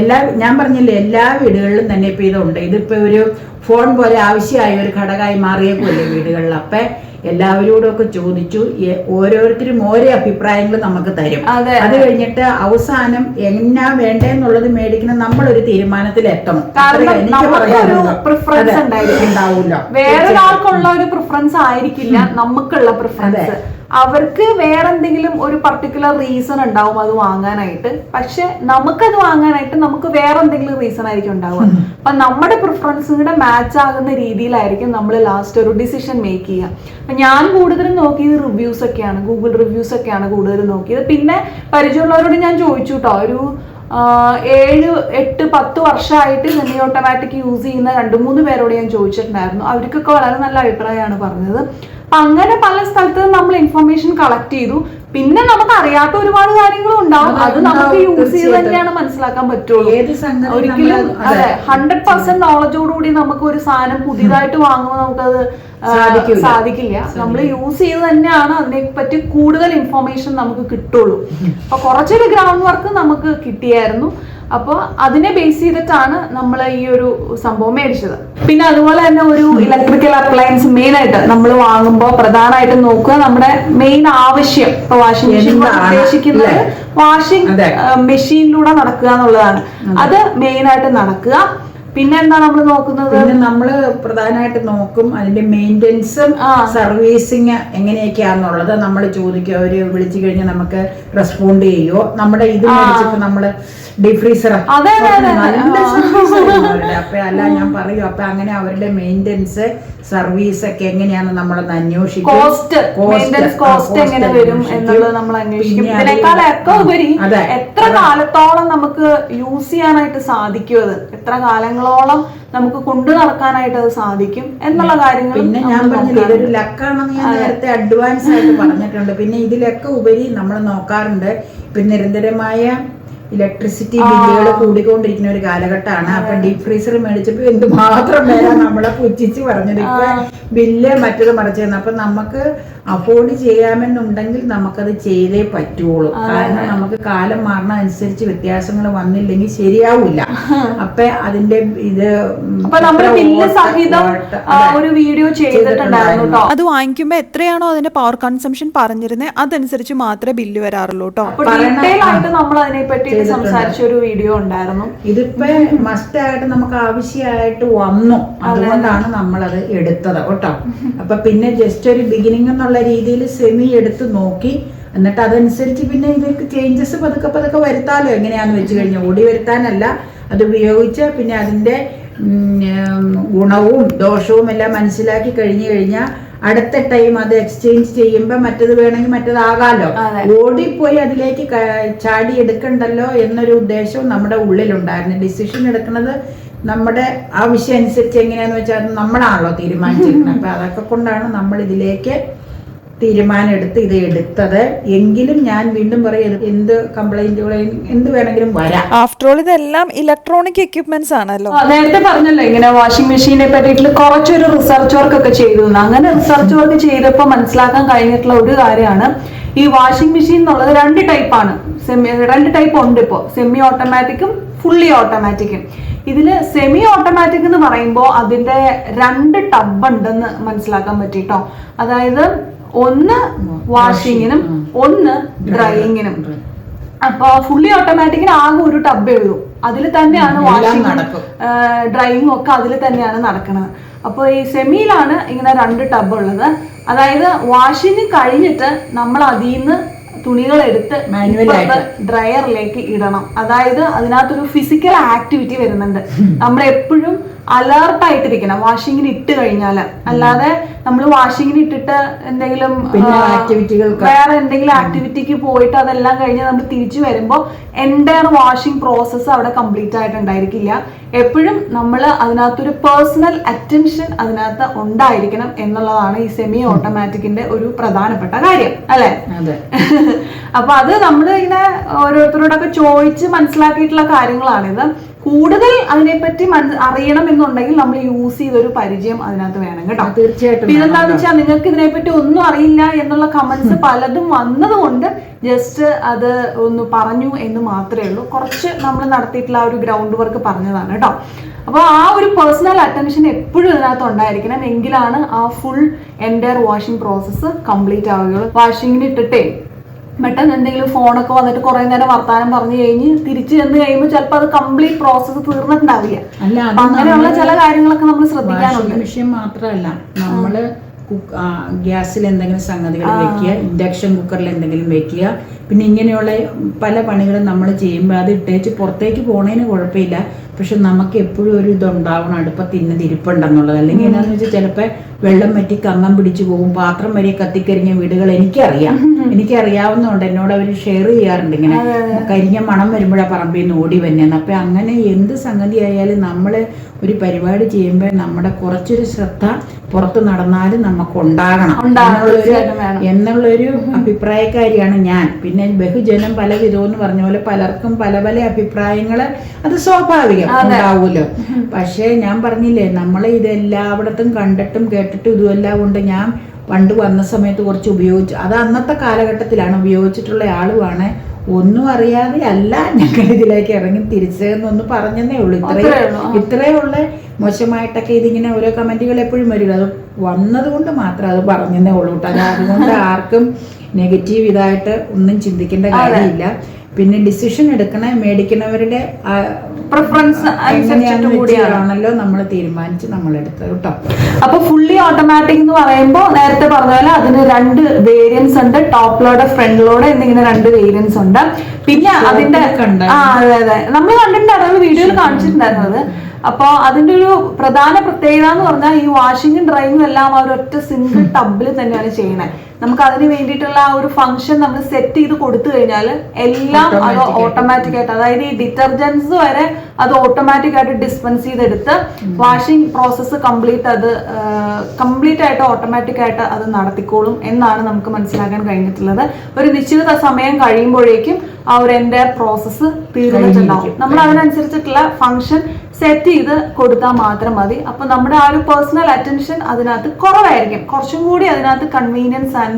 എല്ലാ ഞാൻ പറഞ്ഞില്ലേ എല്ലാ വീടുകളിലും തന്നെ ഇപ്പൊ ഇതുണ്ട്. ഇതിപ്പോ ഒരു ഫോൺ പോലെ ആവശ്യമായ ഒരു ഘടകമായി മാറിയേക്കുമല്ലേ വീടുകളിൽ. അപ്പൊ എല്ലാവരോടും ഒക്കെ ചോദിച്ചു ഓരോരുത്തരും ഓരോ അഭിപ്രായങ്ങൾ നമുക്ക് തരും. അതെ, കഴിഞ്ഞിട്ട് അവസാനം എന്നാ വേണ്ടെന്നുള്ളത് മേടിക്കണം നമ്മളൊരു തീരുമാനത്തിൽ എത്തണം. കാരണം അത്രേ എനിക്ക് നമുക്കൊരു preference അതെ, ഉണ്ടായിരിക്കും. ഉണ്ടാവൂല വേറൊരാൾക്കുള്ള ഒരു പ്രിഫറൻസ് ആയിരിക്കില്ല. നമുക്കുള്ള പ്രിഫറൻസ് അവർക്ക് വേറെന്തെങ്കിലും ഒരു പർട്ടിക്കുലർ റീസൺ ഉണ്ടാവും അത് വാങ്ങാനായിട്ട്. പക്ഷെ നമുക്കത് വാങ്ങാനായിട്ട് നമുക്ക് വേറെ എന്തെങ്കിലും റീസൺ ആയിരിക്കും ഉണ്ടാവുക. അപ്പൊ നമ്മുടെ പ്രിഫറൻസിന്റെ മാച്ച് ആകുന്ന രീതിയിലായിരിക്കും നമ്മൾ ലാസ്റ്റ് ഒരു ഡിസിഷൻ മേക്ക് ചെയ്യുക. അപ്പൊ ഞാൻ കൂടുതലും നോക്കിയത് റിവ്യൂസ് ഒക്കെയാണ്. ഗൂഗിൾ റിവ്യൂസ് ഒക്കെയാണ് കൂടുതലും നോക്കിയത്. പിന്നെ പരിചയമുള്ളവരോട് ഞാൻ ചോദിച്ചു കേട്ടോ ഒരു ഏഴ് എട്ട് പത്ത് വർഷമായിട്ട് സെമി ഓട്ടോമാറ്റിക് യൂസ് ചെയ്യുന്ന രണ്ട് മൂന്ന് പേരോട് ഞാൻ ചോദിച്ചിട്ടുണ്ടായിരുന്നു. അവർക്കൊക്കെ വളരെ നല്ല അഭിപ്രായമാണ് പറഞ്ഞത്. അപ്പൊ അങ്ങനെ പല സ്ഥലത്ത് നമ്മൾ ഇൻഫർമേഷൻ കളക്ട് ചെയ്തു. പിന്നെ നമുക്ക് അറിയാത്ത ഒരുപാട് കാര്യങ്ങളും ഉണ്ടാവും. അത് നമുക്ക് യൂസ് ചെയ്ത് തന്നെയാണ് മനസ്സിലാക്കാൻ പറ്റുള്ളൂ. ഒരിക്കലും അതെ. ഹൺഡ്രഡ് പെർസെന്റ് നോളജോടുകൂടി നമുക്ക് ഒരു സാധനം പുതിയതായിട്ട് വാങ്ങുമ്പോൾ നമുക്കത്. സാധിക്കില്ല. നമ്മൾ യൂസ് ചെയ്ത് തന്നെയാണ് അതിനെ പറ്റി കൂടുതൽ ഇൻഫർമേഷൻ നമുക്ക് കിട്ടുള്ളൂ. അപ്പൊ കുറച്ചൊരു ഗ്രൗണ്ട് വർക്ക് നമുക്ക് കിട്ടിയായിരുന്നു. അപ്പോൾ അതിനെ ബേസ് ചെയ്തിട്ടാണ് നമ്മൾ ഈ ഒരു സംഭവം മേടിച്ചത്. പിന്നെ അതുപോലെ തന്നെ ഒരു ഇലക്ട്രിക്കൽ അപ്ലയൻസ് മെയിൻ ആയിട്ട് നമ്മൾ വാങ്ങുമ്പോൾ പ്രധാനമായിട്ടും നോക്കുക നമ്മുടെ മെയിൻ ആവശ്യം. ഇപ്പൊ വാഷിംഗ് മെഷീൻ? ഉദ്ദേശിക്കുന്നത് വാഷിംഗ് മെഷീനിലൂടെ നടക്കുക എന്നുള്ളതാണ്. അത്. മെയിൻ ആയിട്ട് നടക്കുക. പിന്നെ എന്താ നമ്മൾ നോക്കുന്നത്? പിന്നെ നമ്മൾ പ്രധാനമായിട്ട് നോക്കും അതിന്റെ മെയിന്റെനൻസും ആ. സർവീസിങ് എങ്ങനെയൊക്കെയാന്നുള്ളത് നമ്മൾ ചോദിക്കുക. അവർ വിളിച്ചു കഴിഞ്ഞാൽ നമുക്ക് റെസ്പോണ്ട് ചെയ്യുമോ നമ്മുടെ ഇത് മേടിച്ചപ്പോ നമ്മൾ സർവീസ് അവരുടെ. അപ്പൊ അല്ല ഞാൻ പറയും അപ്പൊ അങ്ങനെ അവരുടെ മെയിന്റെനൻസ് സർവീസ് ഒക്കെ നമ്മളൊന്ന് അന്വേഷിക്കും. കോസ്റ്റ് മെയിന്റെനൻസ് കോസ്റ്റ് എങ്ങനെ വരും എന്നുള്ളത് നമ്മൾ അന്വേഷിക്കും ഇതിനേക്കാളൊക്കെ ഉപരി അതെ എത്ര കാലത്തോളം നമുക്ക് യൂസ് ചെയ്യാനായിട്ട് സാധിക്കും അത്? എത്ര കാലങ്ങളോളം നമുക്ക് കൊണ്ടു നടക്കാനായിട്ട് അത് സാധിക്കും എന്നുള്ള കാര്യങ്ങൾ പിന്നെ ഞാൻ പറഞ്ഞില്ല ഇതൊരു ലക്കാണെന്ന് ഞാൻ നേരത്തെ അഡ്വാൻസ് ആയിട്ട് പറഞ്ഞിട്ടുണ്ട്. പിന്നെ ഇതിലൊക്കെ ഉപരി നമ്മൾ നോക്കാറുണ്ട്. ഇപ്പൊ നിരന്തരമായ ഇലക്ട്രിസിറ്റി ബില്ലുകൾ കൂടിക്കൊണ്ടിരിക്കുന്ന ഒരു കാലഘട്ടമാണ്. അപ്പൊ ഡീപ് ഫ്രീസർ മേടിച്ചപ്പോ എന്തുമാത്രം പേരാ നമ്മളെ പുച്ഛിച്ച് പറഞ്ഞത്. ഇപ്പൊ ബില്ല് മറ്റത് മറിച്ചു അപ്പൊ നമുക്ക് അഫോർഡ് ചെയ്യാമെന്നുണ്ടെങ്കിൽ നമുക്കത് ചെയ്തേ പറ്റുള്ളൂ. കാരണം നമുക്ക് കാലം മാറണ അനുസരിച്ച് വ്യത്യാസങ്ങൾ വന്നില്ലെങ്കിൽ ശരിയാവില്ല. അപ്പൊ അതിന്റെ ഇത്. ഒരു വീഡിയോ ചെയ്തിട്ടുണ്ടായിരുന്നു അത് വാങ്ങിക്കുമ്പോ എത്രയാണോ അതിന്റെ പവർ കൺസംഷൻ പറഞ്ഞിരുന്നത് അതനുസരിച്ച് മാത്രമേ ബില്ല് വരാറുള്ളൂ കേട്ടോ. നമ്മൾ അതിനെ ചെയ്തിട്ടുണ്ട്. സംസാരിച്ച ഒരു വീഡിയോ ഉണ്ടായിരുന്നു. ഇതിപ്പോ മസ്റ്റ് ആയിട്ട് നമുക്ക് ആവശ്യമായിട്ട് വന്നു. അതുകൊണ്ടാണ് നമ്മൾ അത് എടുത്തത് കേട്ടോ. അപ്പൊ പിന്നെ ജസ്റ്റ് ഒരു ബിഗിനിങ് എന്നുള്ള രീതിയിൽ സെമി എടുത്ത് നോക്കി. എന്നിട്ട് അതനുസരിച്ച് പിന്നെ ഇതൊക്കെ ചേഞ്ചസ് പതുക്കെ പതുക്കെ വരുത്താലോ? എങ്ങനെയാന്ന് വെച്ച് കഴിഞ്ഞാൽ ഓടി വരുത്താനല്ല. അത് ഉപയോഗിച്ച് പിന്നെ അതിന്റെ ഗുണവും ദോഷവും എല്ലാം മനസ്സിലാക്കി കഴിഞ്ഞു കഴിഞ്ഞാൽ അടുത്ത ടൈം അത് എക്സ്ചേഞ്ച് ചെയ്യുമ്പോൾ മറ്റത് വേണമെങ്കിൽ മറ്റേതാകാലോ. ഓടിപ്പോയി അതിലേക്ക് ചാടി എടുക്കണ്ടല്ലോ എന്നൊരു ഉദ്ദേശവും നമ്മുടെ ഉള്ളിലുണ്ടായിരുന്നു. ഡിസിഷൻ എടുക്കുന്നത് നമ്മുടെ ആവശ്യം അനുസരിച്ച് എങ്ങനെയാന്ന് വെച്ചാൽ നമ്മളാണല്ലോ തീരുമാനിച്ചിരിക്കുന്നത്. അപ്പൊ അതൊക്കെ കൊണ്ടാണ് നമ്മൾ ഇതിലേക്ക് തീരുമാനം എടുത്ത് ഇത് എടുത്തത്. എങ്കിലും ഞാൻ വീണ്ടും പറയും എന്ത് കംപ്ലൈന്റുകളെയും എന്ത് വേണമെങ്കിലും വരാം. ആഫ്റ്റർ ഓൾ ഇതെല്ലാം ഇലക്ട്രോണിക് എക്യുപ്മെന്റ്സ് ആണല്ലോ. നേരത്തെ പറഞ്ഞല്ലോ ഇങ്ങനെ വാഷിംഗ് മെഷീനെ പറ്റിയിട്ട് കുറച്ചൊരു റിസർച്ച് വർക്ക് ഒക്കെ ചെയ്തു അങ്ങനെ റിസർച്ച് വർക്ക് ചെയ്തപ്പോൾ മനസ്സിലാക്കാൻ കഴിഞ്ഞിട്ടുള്ള ഒരു കാര്യമാണ് ഈ വാഷിംഗ് മെഷീൻ എന്നുള്ളത് രണ്ട് ടൈപ്പാണ് സെമി രണ്ട് ടൈപ്പ് ഉണ്ട് ഇപ്പോൾ സെമി ഓട്ടോമാറ്റിക്കും ഫുള്ളി ഓട്ടോമാറ്റിക്കും ഇതിൽ സെമി ഓട്ടോമാറ്റിക് എന്ന് പറയുമ്പോൾ അതിന്റെ രണ്ട് ടബ് ഉണ്ടെന്ന് മനസ്സിലാക്കാൻ പറ്റിട്ടോ? അതായത് ഒന്ന് വാഷിങ്ങിനും ഒന്ന് ഡ്രൈയിങ്ങിനും അപ്പൊ ഫുള്ളി ഓട്ടോമാറ്റിക്കിന് ആകെ ഒരു ടബ് ഉള്ളൂ. അതിൽ തന്നെയാണ് വാഷിംഗ്. ഡ്രൈയിങ്ങും ഒക്കെ അതിൽ തന്നെയാണ് നടക്കുന്നത് അപ്പോൾ ഈ സെമിയിലാണ് ഇങ്ങനെ രണ്ട് ടബ് ഉള്ളത്. അതായത് വാഷിങ് കഴിഞ്ഞിട്ട് നമ്മൾ അതിൽ നിന്ന് തുണികൾ എടുത്ത്. ഡ്രയറിലേക്ക് ഇടണം. അതായത് അതിനകത്തൊരു ഫിസിക്കൽ ആക്ടിവിറ്റി വരുന്നുണ്ട്. നമ്മൾ എപ്പോഴും അലർട്ട് ആയിട്ടിരിക്കണം. വാഷിങ്ങിന് ഇട്ട് കഴിഞ്ഞാൽ അല്ലാതെ നമ്മൾ വാഷിങ്ങിന് ഇട്ടിട്ട് എന്തെങ്കിലും വേറെ എന്തെങ്കിലും ആക്ടിവിറ്റിക്ക് പോയിട്ട് അതെല്ലാം കഴിഞ്ഞ് നമ്മൾ തിരിച്ചു വരുമ്പോൾ എന്റയർ വാഷിംഗ് പ്രോസസ്സ് അവിടെ കംപ്ലീറ്റ് ആയിട്ടുണ്ടായിരിക്കില്ല. എപ്പോഴും നമ്മൾ അതിനകത്തൊരു പേഴ്സണൽ അറ്റൻഷൻ അതിനകത്ത് ഉണ്ടായിരിക്കണം എന്നുള്ളതാണ് ഈ സെമി ഓട്ടോമാറ്റിക്കിന്റെ ഒരു പ്രധാനപ്പെട്ട കാര്യം. അല്ലെ? അപ്പൊ അത് നമ്മൾ ഇങ്ങനെ ഓരോരുത്തരോടൊക്കെ ചോദിച്ച് മനസ്സിലാക്കിയിട്ടുള്ള കാര്യങ്ങളാണിത് കൂടുതൽ അതിനെപ്പറ്റി അറിയണം എന്നുണ്ടെങ്കിൽ നമ്മൾ യൂസ് ചെയ്തൊരു പരിചയം അതിനകത്ത് വേണം കേട്ടോ. തീർച്ചയായിട്ടും പിന്നെ എന്താണെന്ന് വെച്ചാൽ നിങ്ങൾക്ക് ഇതിനെപ്പറ്റി ഒന്നും അറിയില്ല എന്നുള്ള കമന്റ്സ് പലതും വന്നതുകൊണ്ട് ജസ്റ്റ് അത് ഒന്ന് പറഞ്ഞു എന്ന് മാത്രമേ ഉള്ളൂ. കുറച്ച് നമ്മൾ നടത്തിയിട്ടുള്ള ആ ഒരു ഗ്രൗണ്ട് വർക്ക് പറഞ്ഞതാണ് കേട്ടോ. അപ്പോൾ ആ ഒരു പേഴ്സണൽ അറ്റൻഷൻ എപ്പോഴും ഇതിനകത്ത് ഉണ്ടായിരിക്കണം. എങ്കിലാണ് ആ full entire washing process complete ആവുകയുള്ളൂ. വാഷിങ്ങിന് ഇട്ടിട്ടേ പെട്ടെന്ന് എന്തെങ്കിലും ഫോണൊക്കെ വന്നിട്ട് കുറെ നേരം വർത്താനം പറഞ്ഞു കഴിഞ്ഞ് തിരിച്ചു ചെന്ന് കഴിയുമ്പോൾ ചിലപ്പോൾ അത് കംപ്ലീറ്റ് പ്രോസസ്സ് തീർന്നിട്ടുണ്ടാവില്ല. അങ്ങനെയുള്ള ചില കാര്യങ്ങളൊക്കെ നമ്മൾ ശ്രദ്ധിക്കാനുണ്ട് വിഷയം മാത്രമല്ല നമ്മൾ ഗ്യാസിൽ എന്തെങ്കിലും സംഗതികൾ വെക്കുക ഇൻഡക്ഷൻ കുക്കറിൽ എന്തെങ്കിലും വെക്കുക. പിന്നെ ഇങ്ങനെയുള്ള പല പണികളും നമ്മൾ ചെയ്യുമ്പോൾ അത് ഇട്ടേച്ച് പുറത്തേക്ക് പോണതിന് കുഴപ്പമില്ല. പക്ഷെ നമുക്ക് എപ്പോഴും ഒരു ഇതുണ്ടാവണം അടുപ്പത്ത് ഇന്ന തിരിപ്പുണ്ടെന്നുള്ളത്. അല്ലെങ്കിൽ എന്താണെന്ന് വെച്ചാൽ ചിലപ്പോൾ വെള്ളം വറ്റി കങ്ങം പിടിച്ചു പോകും പാത്രം വരെ കത്തിക്കരിഞ്ഞ വീടുകൾ എനിക്കറിയാം. എനിക്കറിയാവുന്നതുകൊണ്ട് എന്നോട് അവർ ഷെയർ ചെയ്യാറുണ്ട് ഇങ്ങനെ. കരിഞ്ഞ മണം വരുമ്പോഴാ പറമ്പിൽ നിന്ന് ഓടി വന്നെന്ന്. അപ്പം അങ്ങനെ എന്ത് സംഗതി ആയാലും നമ്മൾ ഒരു പരിപാടി ചെയ്യുമ്പോൾ നമ്മുടെ കുറച്ചൊരു ശ്രദ്ധ പുറത്ത് നടന്നാലും നമുക്ക് ഉണ്ടാകണം എന്നുള്ളൊരു അഭിപ്രായക്കാരിയാണ് ഞാൻ. പിന്നെ ബഹുജനം പല വിധവും പറഞ്ഞ പോലെ പലർക്കും പല പല അഭിപ്രായങ്ങൾ അത് സ്വാഭാവികം ഉണ്ടാവുമല്ലോ. പക്ഷേ ഞാൻ പറഞ്ഞില്ലേ നമ്മളെ ഇതെല്ലാവിടത്തും കണ്ടിട്ടും കേട്ടിട്ടും ഇതുമെല്ലാം കൊണ്ട് ഞാൻ പണ്ട് വന്ന സമയത്ത് കുറച്ച് ഉപയോഗിച്ചു. അത് അന്നത്തെ കാലഘട്ടത്തിലാണ് ഉപയോഗിച്ചിട്ടുള്ള ആളുമാണ് ഒന്നും അറിയാതെ അല്ല ഞങ്ങൾ ഇതിലേക്ക് ഇറങ്ങി തിരിച്ചതെന്നൊന്ന് പറഞ്ഞതേ ഉള്ളൂ. അത്രേ ഇത്രയും ഉള്ളൂ, ആ. ഇത്രയേ ഉള്ള. മോശമായിട്ടൊക്കെ ഇതിങ്ങനെ ഓരോ കമന്റുകൾ എപ്പോഴും വരില്ല. അത് വന്നതുകൊണ്ട് മാത്രം അത് പറഞ്ഞതേ ഉള്ളൂ കേട്ടോ. അത് അതുകൊണ്ട് ആർക്കും നെഗറ്റീവ് ഇതായിട്ട് ഒന്നും ചിന്തിക്കേണ്ട കാര്യമില്ല. പിന്നെ ഡിസിഷൻ എടുക്കണ മേടിക്കുന്നവരുടെ പ്രിഫറൻസ് അനുസരിച്ചിട്ട് എങ്ങനെയാന്ന് നമ്മൾ തീരുമാനിച്ച് നമ്മൾ എടുത്തത് കേട്ടോ. അപ്പൊ ഫുള്ളി ഓട്ടോമാറ്റിക് എന്ന് പറയുമ്പോൾ നേരത്തെ പറഞ്ഞ പോലെ അതിന് രണ്ട് വേരിയൻസ് ഉണ്ട്. ടോപ്പ് ലോഡ് ഫ്രണ്ട് ലോഡ് എന്നിങ്ങനെ രണ്ട് വേരിയൻസ് ഉണ്ട്. പിന്നെ അതിന്റെ ആ അതെ അതെ. നമ്മൾ കണ്ടിട്ടുണ്ടായിരുന്നു വീഡിയോയിൽ കാണിച്ചിട്ടുണ്ടായിരുന്നത്. അപ്പോൾ അതിന്റെ ഒരു പ്രധാന പ്രത്യേകത എന്ന് പറഞ്ഞാൽ ഈ വാഷിങ്ങും ഡ്രൈയിങ്ങും എല്ലാം ആ ഒരു ഒറ്റ സിംഗിൾ ടബിൽ തന്നെയാണ് ചെയ്യുന്നത് നമുക്ക് അതിന് വേണ്ടിയിട്ടുള്ള ആ ഒരു ഫംഗ്ഷൻ നമ്മൾ സെറ്റ് ചെയ്ത് കൊടുത്തു കഴിഞ്ഞാൽ എല്ലാം അത് ഓട്ടോമാറ്റിക് ആയിട്ട്. അതായത് ഈ ഡിറ്റർജൻസ് വരെ അത് ഓട്ടോമാറ്റിക് ആയിട്ട് ഡിസ്പെൻസ് ചെയ്തെടുത്ത് വാഷിംഗ് പ്രോസസ്സ് കംപ്ലീറ്റ് അത് കംപ്ലീറ്റ് ആയിട്ട് ഓട്ടോമാറ്റിക് ആയിട്ട് അത് നടത്തിക്കോളും എന്നാണ് നമുക്ക് മനസ്സിലാക്കാൻ കഴിഞ്ഞിട്ടുള്ളത്. ഒരു നിശ്ചിത സമയം കഴിയുമ്പോഴേക്കും ആ ഒരു എന്റെ പ്രോസസ്സ് തീർന്നിട്ടുണ്ടാവും നമ്മൾ അതിനനുസരിച്ചിട്ടുള്ള ഫംഗ്ഷൻ സെറ്റ് ചെയ്ത് കൊടുത്താൽ മാത്രം മതി. അപ്പൊ നമ്മുടെ ആ ഒരു പേഴ്സണൽ അറ്റൻഷൻ അതിനകത്ത് കുറവായിരിക്കും. കുറച്ചും കൂടി അതിനകത്ത് കൺവീനിയൻസ് ആൻഡ്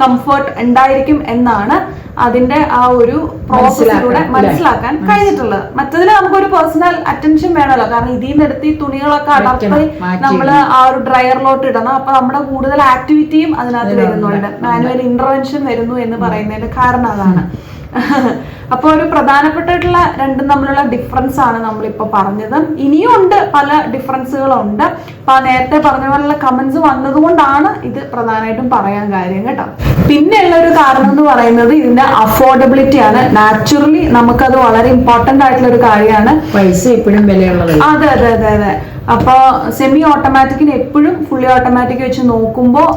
കംഫർട്ട് ഉണ്ടായിരിക്കും എന്നാണ് അതിന്റെ ആ ഒരു പ്രോസസ്സിലൂടെ മനസ്സിലാക്കാൻ, കഴിഞ്ഞിട്ടുള്ളത്. മറ്റതിൽ നമുക്കൊരു പേഴ്സണൽ അറ്റൻഷൻ വേണമല്ലോ. കാരണം ഇതിൽ നിന്ന് എടുത്ത് ഈ തുണികളൊക്കെ അടർത്തി നമ്മൾ നമ്മൾ ആ ഒരു ഡ്രയറിലോട്ട് ഇടണം. അപ്പൊ നമ്മുടെ കൂടുതൽ ആക്ടിവിറ്റിയും അതിനകത്ത് വരുന്നുണ്ട്. മാനുവൽ ഇന്റർവെൻഷൻ വരുന്നു എന്ന് പറയുന്നതിന്റെ കാരണം അതാണ്. അപ്പോൾ ഒരു പ്രധാനപ്പെട്ടിട്ടുള്ള രണ്ടും തമ്മിലുള്ള ഡിഫറൻസ് ആണ് നമ്മളിപ്പോൾ പറഞ്ഞത്. ഇനിയും ഉണ്ട് പല ഡിഫറൻസുകളുണ്ട് അപ്പൊ ആ നേരത്തെ പറഞ്ഞ പോലുള്ള കമന്റ്സ് വന്നതുകൊണ്ടാണ് ഇത് പ്രധാനമായിട്ടും പറയാൻ കാര്യം കേട്ടോ. പിന്നെയുള്ള ഒരു കാരണം എന്ന് പറയുന്നത് ഇതിന്റെ അഫോർഡബിലിറ്റി ആണ്. നാച്ചുറലി നമുക്കത് വളരെ ഇമ്പോർട്ടന്റ് ആയിട്ടുള്ള ഒരു കാര്യമാണ്. പൈസ എപ്പോഴും വിലയുള്ളത് അതെ അതെ അതെ അതെ. അപ്പൊ സെമി ഓട്ടോമാറ്റിക്കിന് എപ്പോഴും ഫുള്ളി ഓട്ടോമാറ്റിക് വെച്ച് നോക്കുമ്പോൾ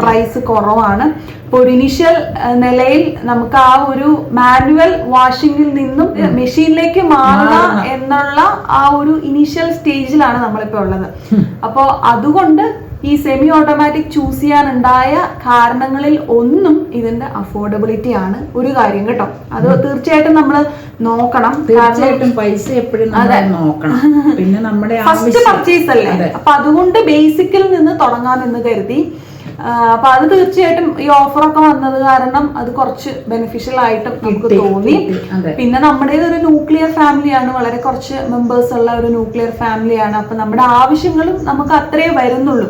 പ്രൈസ് കുറവാണ്. ഇപ്പൊ ഒരു ഇനിഷ്യൽ നിലയിൽ നമുക്ക് ആ ഒരു മാനുവൽ വാഷിംഗിൽ നിന്നും മെഷീനിലേക്ക് മാറുക എന്നുള്ള ആ ഒരു ഇനിഷ്യൽ സ്റ്റേജിലാണ് നമ്മളിപ്പോ ഉള്ളത്. അപ്പോ അതുകൊണ്ട് ഈ സെമി ഓട്ടോമാറ്റിക് ചൂസ് ചെയ്യാനുണ്ടായ കാരണങ്ങളിൽ ഒന്നും ഇതിന്റെ അഫോർഡബിലിറ്റി ആണ് ഒരു കാര്യം കേട്ടോ. അത് തീർച്ചയായിട്ടും നമ്മൾ നോക്കണം. തീർച്ചയായിട്ടും പൈസ എപ്പോഴും നോക്കണം. പിന്നെ നമ്മുടെ ഫസ്റ്റ് പർച്ചേസ് അല്ലേ. അപ്പൊ അതുകൊണ്ട് ബേസിക്കിൽ നിന്ന് തുടങ്ങാമെന്ന് കരുതി അപ്പൊ അത് തീർച്ചയായിട്ടും ഈ ഓഫറൊക്കെ വന്നത് കാരണം അത് കുറച്ച് ബെനിഫിഷ്യൽ ആയിട്ടും നമുക്ക് തോന്നി. പിന്നെ നമ്മുടേത് ഒരു ന്യൂക്ലിയർ ഫാമിലിയാണ് വളരെ കുറച്ച് മെമ്പേഴ്സ് ഉള്ള ഒരു ന്യൂക്ലിയർ ഫാമിലിയാണ് അപ്പൊ നമ്മുടെ ആവശ്യങ്ങളും നമുക്ക് അത്രേ വരുന്നുള്ളൂ.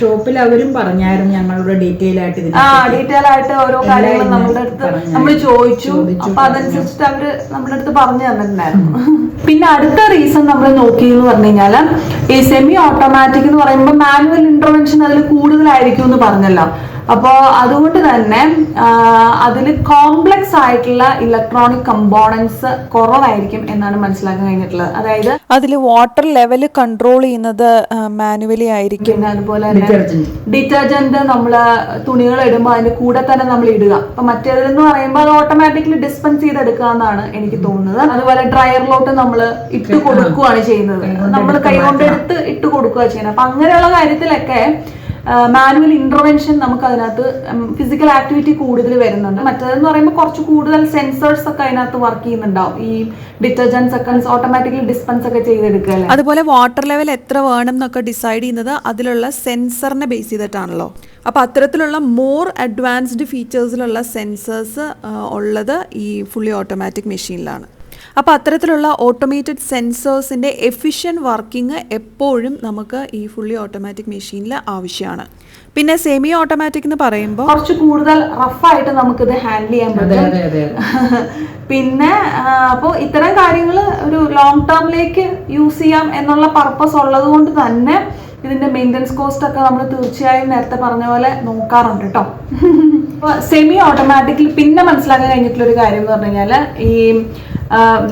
ഷോപ്പിൽ അവരും പറഞ്ഞായിരുന്നു ഞങ്ങളുടെ ഡീറ്റെയിൽ ആയിട്ട് ആ ഡീറ്റെയിൽ ആയിട്ട് ഓരോ കാര്യങ്ങളും നമ്മുടെ അടുത്ത് നമ്മൾ ചോദിച്ചു. ചോദിച്ചു, അപ്പൊ അതനുസരിച്ചിട്ട് അവർ നമ്മുടെ അടുത്ത് പറഞ്ഞു തന്നിട്ടുണ്ടായിരുന്നു. പിന്നെ അടുത്ത റീസൺ നമ്മൾ നോക്കി എന്ന് പറഞ്ഞു കഴിഞ്ഞാൽ ഈ സെമി ഓട്ടോമാറ്റിക് എന്ന് പറയുമ്പോൾ മാനുവൽ ഇന്റർവെൻഷൻ അതിൽ കൂടുതലായിരിക്കും. എന്ന് പറഞ്ഞല്ലോ. അപ്പോൾ അതുകൊണ്ട് തന്നെ അതിൽ കോംപ്ലക്സ് ആയിട്ടുള്ള ഇലക്ട്രോണിക് കമ്പോണൻസ് കുറവായിരിക്കും എന്നാണ് മനസ്സിലാക്കാൻ കഴിഞ്ഞിട്ടുള്ളത്. അതായത് അതിൽ വാട്ടർ ലെവൽ കൺട്രോൾ ചെയ്യുന്നത് മാനുവലി ആയിരിക്കും. പിന്നെ അതുപോലെ തന്നെ ഡിറ്റർജന്റ് ഡിറ്റർജന്റ് നമ്മൾ തുണികൾ ഇടുമ്പോൾ അതിന്റെ കൂടെ തന്നെ നമ്മൾ ഇടുക. അപ്പൊ മറ്റേതെന്ന് പറയുമ്പോൾ അത് ഓട്ടോമാറ്റിക്കലി ഡിസ്പെൻസ് ചെയ്തെടുക്കുക എന്നാണ് എനിക്ക് തോന്നുന്നത്. അതുപോലെ ഡ്രയറിലോട്ട് നമ്മൾ ഇട്ട് കൊടുക്കുകയാണ് ചെയ്യുന്നത്. നമ്മൾ കൈകൊണ്ട് എടുത്ത് ഇട്ട് കൊടുക്കുക ചെയ്യുന്നത്. അപ്പൊ അങ്ങനെയുള്ള കാര്യത്തിലൊക്കെ മാനുവൽ ഇന്റർവെൻഷൻ നമുക്ക് അതിനകത്ത് ഫിസിക്കൽ ആക്ടിവിറ്റി കൂടുതൽ വരുന്നുണ്ട്. മറ്റേതെന്ന് പറയുമ്പോൾ കുറച്ച് കൂടുതൽ സെൻസേഴ്സ് ഒക്കെ അതിനകത്ത് വർക്ക് ചെയ്യുന്നുണ്ടാവും. ഈ ഡിറ്റർജൻസ് ഒക്കെ ഓട്ടോമാറ്റിക്കലി ഡിസ്പെൻസ് ഒക്കെ ചെയ്തെടുക്കുക അതുപോലെ വാട്ടർ ലെവൽ എത്ര വേണം എന്നൊക്കെ ഡിസൈഡ് ചെയ്യുന്നത് അതിലുള്ള സെൻസറിനെ ബേസ് ചെയ്തിട്ടാണല്ലോ. അപ്പോൾ അത്തരത്തിലുള്ള മോർ അഡ്വാൻസ്ഡ് ഫീച്ചേഴ്സിലുള്ള സെൻസേഴ്സ് ഉള്ളത് ഈ ഫുള്ളി ഓട്ടോമാറ്റിക് മെഷീനിലാണ് അപ്പോൾ അത്തരത്തിലുള്ള ഓട്ടോമേറ്റഡ് സെൻസേഴ്സിന്റെ എഫിഷ്യന്റ് വർക്കിംഗ് എപ്പോഴും നമുക്ക് ഈ ഫുള്ളി ഓട്ടോമാറ്റിക് മെഷീനിൽ ആവശ്യമാണ് പിന്നെ സെമി ഓട്ടോമാറ്റിക് എന്ന് പറയുമ്പോൾ കുറച്ച് കൂടുതൽ റഫായിട്ട് നമുക്കിത് ഹാൻഡിൽ ചെയ്യാൻ പറ്റും. പിന്നെ അപ്പോൾ ഇത്തരം കാര്യങ്ങൾ ഒരു ലോങ് ടേമിലേക്ക് യൂസ് ചെയ്യാം എന്നുള്ള പർപ്പസ് ഉള്ളത് കൊണ്ട് തന്നെ ഇതിന്റെ മെയിന്റനൻസ് കോസ്റ്റ് ഒക്കെ നമ്മൾ തീർച്ചയായും നേരത്തെ പറഞ്ഞ പോലെ നോക്കാറുണ്ട് കേട്ടോ സെമി ഓട്ടോമാറ്റിക്കലി പിന്നെ മനസ്സിലാക്കാൻ കഴിഞ്ഞിട്ടുള്ള ഒരു കാര്യം എന്ന് പറഞ്ഞു കഴിഞ്ഞാൽ ഈ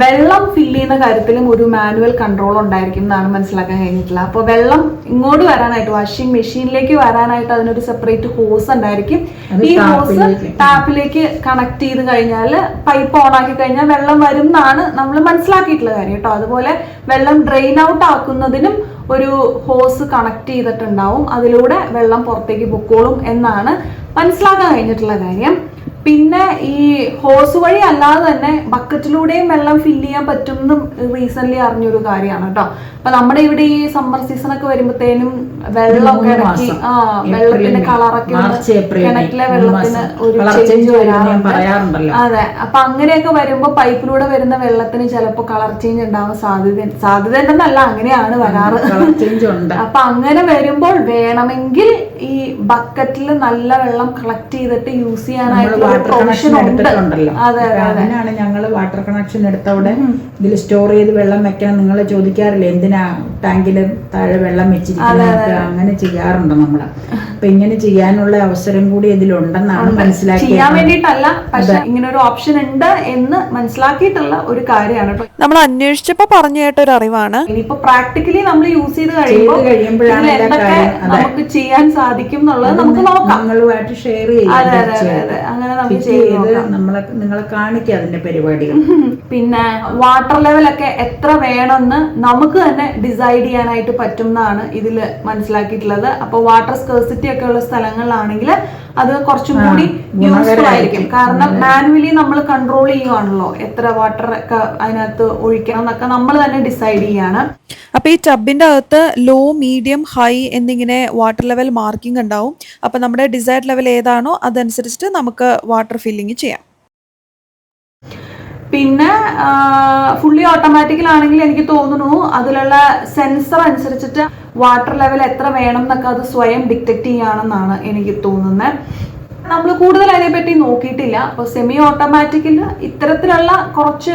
വെള്ളം ഫില്ല് ചെയ്യുന്ന കാര്യത്തിലും ഒരു മാനുവൽ കൺട്രോൾ ഉണ്ടായിരിക്കും എന്നാണ് മനസ്സിലാക്കാൻ കഴിഞ്ഞിട്ടുള്ളത്. അപ്പോൾ വെള്ളം ഇങ്ങോട്ട് വരാനായിട്ട് വാഷിംഗ് മെഷീനിലേക്ക് വരാനായിട്ട് അതിനൊരു സെപ്പറേറ്റ് ഹോസ് ഉണ്ടായിരിക്കും. ഈ ഹോസ് ടാപ്പിലേക്ക്. ടാപ്പിലേക്ക് കണക്ട് ചെയ്ത് കഴിഞ്ഞാൽ പൈപ്പ് ഓൺ ആക്കി കഴിഞ്ഞാൽ വെള്ളം വരും എന്നാണ് നമ്മൾ മനസ്സിലാക്കിയിട്ടുള്ള കാര്യം കേട്ടോ. അതുപോലെ വെള്ളം ഡ്രെയിൻ ഔട്ട് ആക്കുന്നതിനും ഒരു ഹോസ് കണക്ട് ചെയ്തിട്ടുണ്ടാവും. അതിലൂടെ വെള്ളം പുറത്തേക്ക് പൊക്കോളും എന്നാണ് മനസ്സിലാക്കാൻ കഴിഞ്ഞിട്ടുള്ള കാര്യം. പിന്നെ ഈ ഹോസ് വഴി അല്ലാതെ തന്നെ ബക്കറ്റിലൂടെയും വെള്ളം ഫില്ല് ചെയ്യാൻ പറ്റും എന്നും റീസെന്റ് അറിഞ്ഞൊരു കാര്യമാണ് കേട്ടോ. അപ്പൊ നമ്മുടെ ഇവിടെ ഈ സമ്മർ സീസൺ ഒക്കെ വരുമ്പോഴത്തേനും വെള്ളമൊക്കെ ഇടയ്ക്ക് ആ വെള്ളത്തിന്റെ കളറൊക്കെ കിണറ്റിലെ വെള്ളത്തിന് ഒരു ചേഞ്ച് വരാറുണ്ട്. അതെ. അപ്പൊ അങ്ങനെയൊക്കെ വരുമ്പോ പൈപ്പിലൂടെ വരുന്ന വെള്ളത്തിന് ചിലപ്പോ കളർ ചേഞ്ച് ഉണ്ടാവാൻ സാധ്യത സാധ്യത ഉണ്ടെന്നല്ല അങ്ങനെയാണ് വരാറ്. അപ്പൊ അങ്ങനെ വരുമ്പോൾ വേണമെങ്കിൽ ഈ ബക്കറ്റിൽ നല്ല വെള്ളം കളക്ട് ചെയ്തിട്ട് യൂസ് ചെയ്യാനായിട്ട് ചെയ്യാനായിട്ടുള്ള വാട്ടർ കണക്ഷൻ എടുത്തിട്ടുണ്ടല്ലോ. അതിനാണ് ഞങ്ങൾ വാട്ടർ കണക്ഷൻ എടുത്തവിടെ ഇതിൽ സ്റ്റോർ ചെയ്ത് വെള്ളം വെക്കണം നിങ്ങൾ ചോദിക്കാറില്ലേ? എന്തിനാ ടാങ്കിൽ താഴെ വെള്ളം വെച്ചിരിക്കുന്നത്? അങ്ങനെ ചെയ്യാറുണ്ടോ നമ്മൾ. അപ്പൊ ഇങ്ങനെ ചെയ്യാനുള്ള അവസരം കൂടി ഇതിലുണ്ടെന്നാണ് മനസ്സിലാക്കി ചെയ്യാൻ വേണ്ടിയിട്ടല്ല പക്ഷെ ഇങ്ങനെ ഒരു ഓപ്ഷൻ ഉണ്ട് എന്ന് മനസ്സിലാക്കിയിട്ടുള്ള ഒരു കാര്യമാണ് നമ്മൾ അന്വേഷിച്ചപ്പോ പറഞ്ഞു കേട്ട ഒരു അറിവാണ്. ഇനിയിപ്പോ പ്രാക്ടിക്കലി നമ്മൾ യൂസ് ചെയ്ത് കഴിയുമ്പോൾ എന്തൊക്കെ നമുക്ക് ചെയ്യാൻ സാധിക്കും എന്നുള്ളത് നമുക്ക് നോക്കാം. നിങ്ങളുമായിട്ട് ഷെയർ. അങ്ങനെ നമുക്ക് ചെയ്ത് ചെയ്ത് നമ്മളെ നിങ്ങളെ കാണിക്കാം അതിന്റെ പരിപാടികൾ. പിന്നെ വാട്ടർ ലെവൽ ഒക്കെ എത്ര വേണമെന്ന് നമുക്ക് തന്നെ ഡിസൈഡ് ചെയ്യാനായിട്ട് പറ്റും എന്നാണ് ഇതിൽ മനസ്സിലാക്കിയിട്ടുള്ളത്. അപ്പോൾ വാട്ടർ സ്കേഴ്സിറ്റി ഒക്കെ ഉള്ള സ്ഥലങ്ങളിലാണെങ്കിൽ അത് കുറച്ചും കൂടി യൂസ്ഫുൾ ആയിരിക്കും. കാരണം മാനുവലി നമ്മൾ കൺട്രോൾ ചെയ്യുവാണല്ലോ എത്ര വാട്ടർ ഒക്കെ അതിനകത്ത് ഒഴിക്കണം എന്നൊക്കെ നമ്മൾ തന്നെ ഡിസൈഡ് ചെയ്യാണ്. അപ്പൊ ഈ ടബിന്റെ അകത്ത് ലോ മീഡിയം ഹൈ എന്നിങ്ങനെ വാട്ടർ ലെവൽ മാർക്കിംഗ് ഉണ്ടാവും. അപ്പൊ നമ്മുടെ ഡിസൈഡ് ലെവൽ ഏതാണോ അതനുസരിച്ചിട്ട് നമുക്ക് വാട്ടർ ഫില്ലിംഗ് ചെയ്യാം. പിന്നെ ഫുള്ളി ഓട്ടോമാറ്റിക്കലാണെങ്കിൽ എനിക്ക് തോന്നുന്നു അതിലുള്ള സെൻസർ അനുസരിച്ചിട്ട് വാട്ടർ ലെവൽ എത്ര വേണം എന്നൊക്കെ അത് സ്വയം ഡിറ്റക്ട് ചെയ്യുകയാണെന്നാണ് എനിക്ക് തോന്നുന്നത് നമ്മൾ കൂടുതൽ അതിനെപ്പറ്റി നോക്കിയിട്ടില്ല. അപ്പോൾ സെമി ഓട്ടോമാറ്റിക്കിൽ ഇത്തരത്തിലുള്ള കുറച്ച്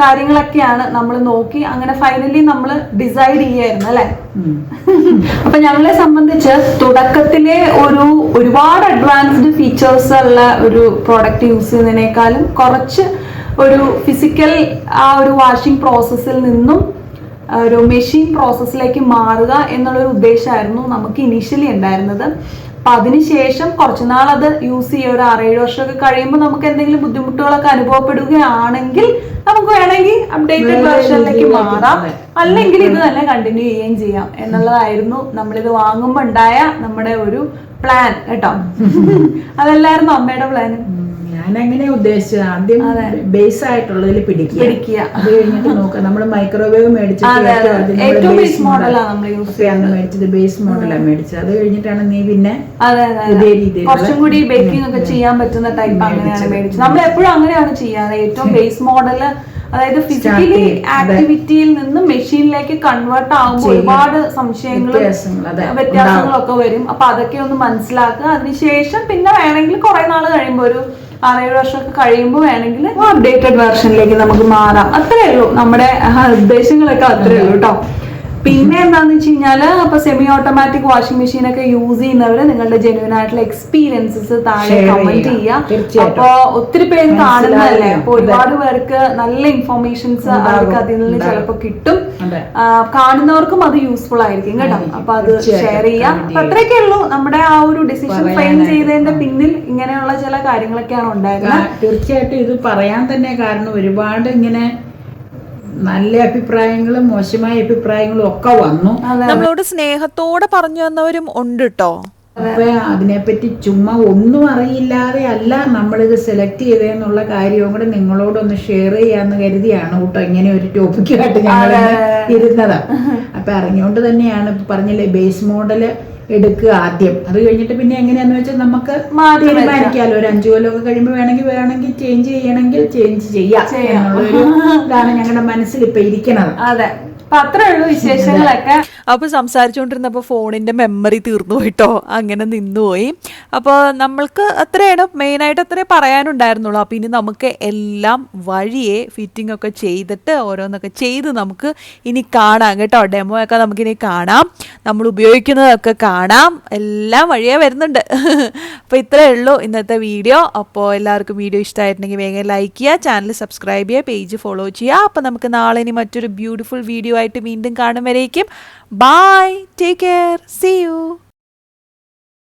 കാര്യങ്ങളൊക്കെയാണ് നമ്മൾ നോക്കി അങ്ങനെ ഫൈനലി നമ്മൾ ഡിസൈഡ് ചെയ്യായിരുന്നു അല്ലെ? അപ്പൊ ഞങ്ങളെ സംബന്ധിച്ച് തുടക്കത്തിലെ ഒരു ഒരുപാട് അഡ്വാൻസ്ഡ് ഫീച്ചേഴ്സ് ഉള്ള ഒരു പ്രോഡക്റ്റ് യൂസ് ചെയ്യുന്നതിനേക്കാളും കുറച്ച് ഒരു ഫിസിക്കൽ ആ ഒരു വാഷിംഗ് പ്രോസസ്സിൽ നിന്നും ഒരു മെഷീൻ പ്രോസസ്സിലേക്ക് മാറുക എന്നുള്ളൊരു ഉദ്ദേശമായിരുന്നു നമുക്ക് ഇനീഷ്യലി ഉണ്ടായിരുന്നത്. അപ്പൊ അതിനുശേഷം കുറച്ചുനാൾ അത് യൂസ് ചെയ്യുക ഒരു ആറേഴ് വർഷമൊക്കെ കഴിയുമ്പോൾ നമുക്ക് എന്തെങ്കിലും ബുദ്ധിമുട്ടുകളൊക്കെ അനുഭവപ്പെടുകയാണെങ്കിൽ നമുക്ക് വേണമെങ്കിൽ അപ്ഡേറ്റഡ് വേർഷനിലേക്ക് മാറാം. അല്ലെങ്കിൽ ഇത് തന്നെ കണ്ടിന്യൂ ചെയ്യുകയും ചെയ്യാം എന്നുള്ളതായിരുന്നു നമ്മളിത് വാങ്ങുമ്പോൾ ഉണ്ടായ നമ്മുടെ ഒരു പ്ലാൻ കേട്ടോ. അതല്ലായിരുന്നു അമ്മയുടെ പ്ലാനും ഞാൻ അങ്ങനെ ഉദ്ദേശിച്ചത്? ആദ്യം ബേസ് ആയിട്ടുള്ളതിൽ പിടിക്കുക. പിടിക്കുക. അത് കഴിഞ്ഞിട്ട് നോക്കുക. നമ്മൾ മൈക്രോവേവ് മേടിച്ചത്. ബേസ് മോഡലാണ് മേടിച്ചത്. അത് കഴിഞ്ഞിട്ടാണ് നീ പിന്നെ പുതിയ രീതിയിലുള്ള- കുറച്ചും കൂടി ബേക്കിംഗ് ഒക്കെ ചെയ്യാൻ പറ്റുന്ന ടൈപ്പ് അങ്ങനെയാണ് മേടിച്ചത്. നമ്മൾ എപ്പോഴും അങ്ങനെയാണ് ചെയ്യാറ്. ഏറ്റവും ബേസ് മോഡൽ അതായത് ഫിസിക്കലി ആക്ടിവിറ്റിയിൽ നിന്ന് മെഷീനിലേക്ക് കൺവേർട്ട് ആകുമ്പോൾ ഒരുപാട് സംശയങ്ങളും വ്യത്യാസങ്ങളും ഒക്കെ വരും. അപ്പൊ അതൊക്കെ ഒന്ന് മനസ്സിലാക്കുക. അതിനുശേഷം പിന്നെ വേണമെങ്കിൽ കുറെ നാൾ കഴിയുമ്പോൾ ഒരു ആറേഴ് വർഷമൊക്കെ കഴിയുമ്പോൾ വേണമെങ്കിൽ അപ്ഡേറ്റഡ് വേർഷനിലേക്ക് നമുക്ക് മാറാം. അത്രേ ഉള്ളൂ. നമ്മുടെ ഉദ്ദേശങ്ങളൊക്കെ അത്രേ ഉള്ളൂ കേട്ടോ. പിന്നെ എന്താന്ന് വെച്ച് കഴിഞ്ഞാൽ അപ്പൊ സെമി ഓട്ടോമാറ്റിക് വാഷിംഗ് മെഷീൻ ഒക്കെ യൂസ് ചെയ്യുന്നവര് നിങ്ങളുടെ ജെന്യൂൻ ആയിട്ടുള്ള എക്സ്പീരിയൻസസ് താഴെ കമന്റ് ചെയ്യുക. അപ്പൊ ഒത്തിരി പേര് കാണുന്നതല്ലേ? അപ്പൊ ഒരുപാട് പേർക്ക് നല്ല ഇൻഫോർമേഷൻസ് അവർക്ക് അതിൽ നിന്ന് ചിലപ്പോ ചിലപ്പോൾ കിട്ടും. കാണുന്നവർക്കും അത് യൂസ്ഫുൾ ആയിരിക്കും കേട്ടോ. അപ്പൊ അത് ഷെയർ ചെയ്യാം. അത്രയൊക്കെ ഉള്ളൂ. നമ്മുടെ ആ ഒരു ഡിസിഷൻ ഫൈൻ ചെയ്തതിന്റെ പിന്നിൽ ഇങ്ങനെയുള്ള ചില കാര്യങ്ങളൊക്കെയാണ് ഉണ്ടായിരുന്നത്. തീർച്ചയായിട്ടും ഇത് പറയാൻ തന്നെ കാരണം ഒരുപാട് ഇങ്ങനെ നല്ല അഭിപ്രായങ്ങളും മോശമായ അഭിപ്രായങ്ങളും ഒക്കെ വന്നു. നമ്മളോട് സ്നേഹത്തോടെ പറഞ്ഞു തന്നവരും ഉണ്ട് കേട്ടോ അതിനെപ്പറ്റി ചുമ്മാ ഒന്നും അറിയില്ലാതെ അല്ല നമ്മളിത് സെലക്ട് ചെയ്തതെന്നുള്ള കാര്യവും കൂടെ നിങ്ങളോടൊന്ന് ഷെയർ ചെയ്യാന്ന് കരുതിയാണ് കേട്ടോ ഇങ്ങനെ ഒരു ടോപ്പിക്കായിട്ട് ഞങ്ങൾ ഇരുന്നത്. അപ്പൊ അറിഞ്ഞുകൊണ്ട് തന്നെയാണ് പറഞ്ഞില്ലേ ബേസ് മോഡൽ എടുക്കുക ആദ്യം. അത് കഴിഞ്ഞിട്ട് പിന്നെ എങ്ങനെയാന്ന് വെച്ചാൽ നമുക്ക് തീരുമാനിക്കാമല്ലോ ഒരു അഞ്ചു കൊല്ലമൊക്കെ കഴിയുമ്പോൾ വേണമെങ്കിൽ വേണമെങ്കിൽ ചേഞ്ച് ചെയ്യണമെങ്കിൽ ചേഞ്ച് ചെയ്യാം ഇതാണ് ഞങ്ങളുടെ മനസ്സിൽ ഇപ്പൊ ഇരിക്കണത്. അതെ. അപ്പൊ അപ്പോൾ സംസാരിച്ചുകൊണ്ടിരുന്നപ്പോൾ ഫോണിന്റെ മെമ്മറി തീർന്നു പോയിട്ടോ? അങ്ങനെ നിന്നുപോയി അപ്പോൾ നമ്മൾക്ക് അത്രയാണ് മെയിനായിട്ട് അത്രേ പറയാനുണ്ടായിരുന്നുള്ളൂ. അപ്പോൾ ഇനി നമുക്ക് എല്ലാം വഴിയെ ഫിറ്റിംഗ് ഒക്കെ ചെയ്തിട്ട് ഓരോന്നൊക്കെ ചെയ്ത് നമുക്ക് ഇനി കാണാം കേട്ടോ. ഡെമോ ഒക്കെ നമുക്കിനി കാണാം. നമ്മൾ ഉപയോഗിക്കുന്നതൊക്കെ കാണാം. എല്ലാം വഴിയേ വരുന്നുണ്ട്. അപ്പോൾ ഇത്രയേ ഉള്ളൂ ഇന്നത്തെ വീഡിയോ. അപ്പോൾ എല്ലാവർക്കും വീഡിയോ ഇഷ്ടമായിട്ടുണ്ടെങ്കിൽ വേഗം ലൈക്ക് ചെയ്യുക ചാനൽ സബ്സ്ക്രൈബ് ചെയ്യുക പേജ് ഫോളോ ചെയ്യുക. അപ്പോൾ നമുക്ക് നാളെ ഇനി മറ്റൊരു ബ്യൂട്ടിഫുൾ വീഡിയോ ആയിട്ട് വീണ്ടും കാണും വരേക്കും. Bye take care see you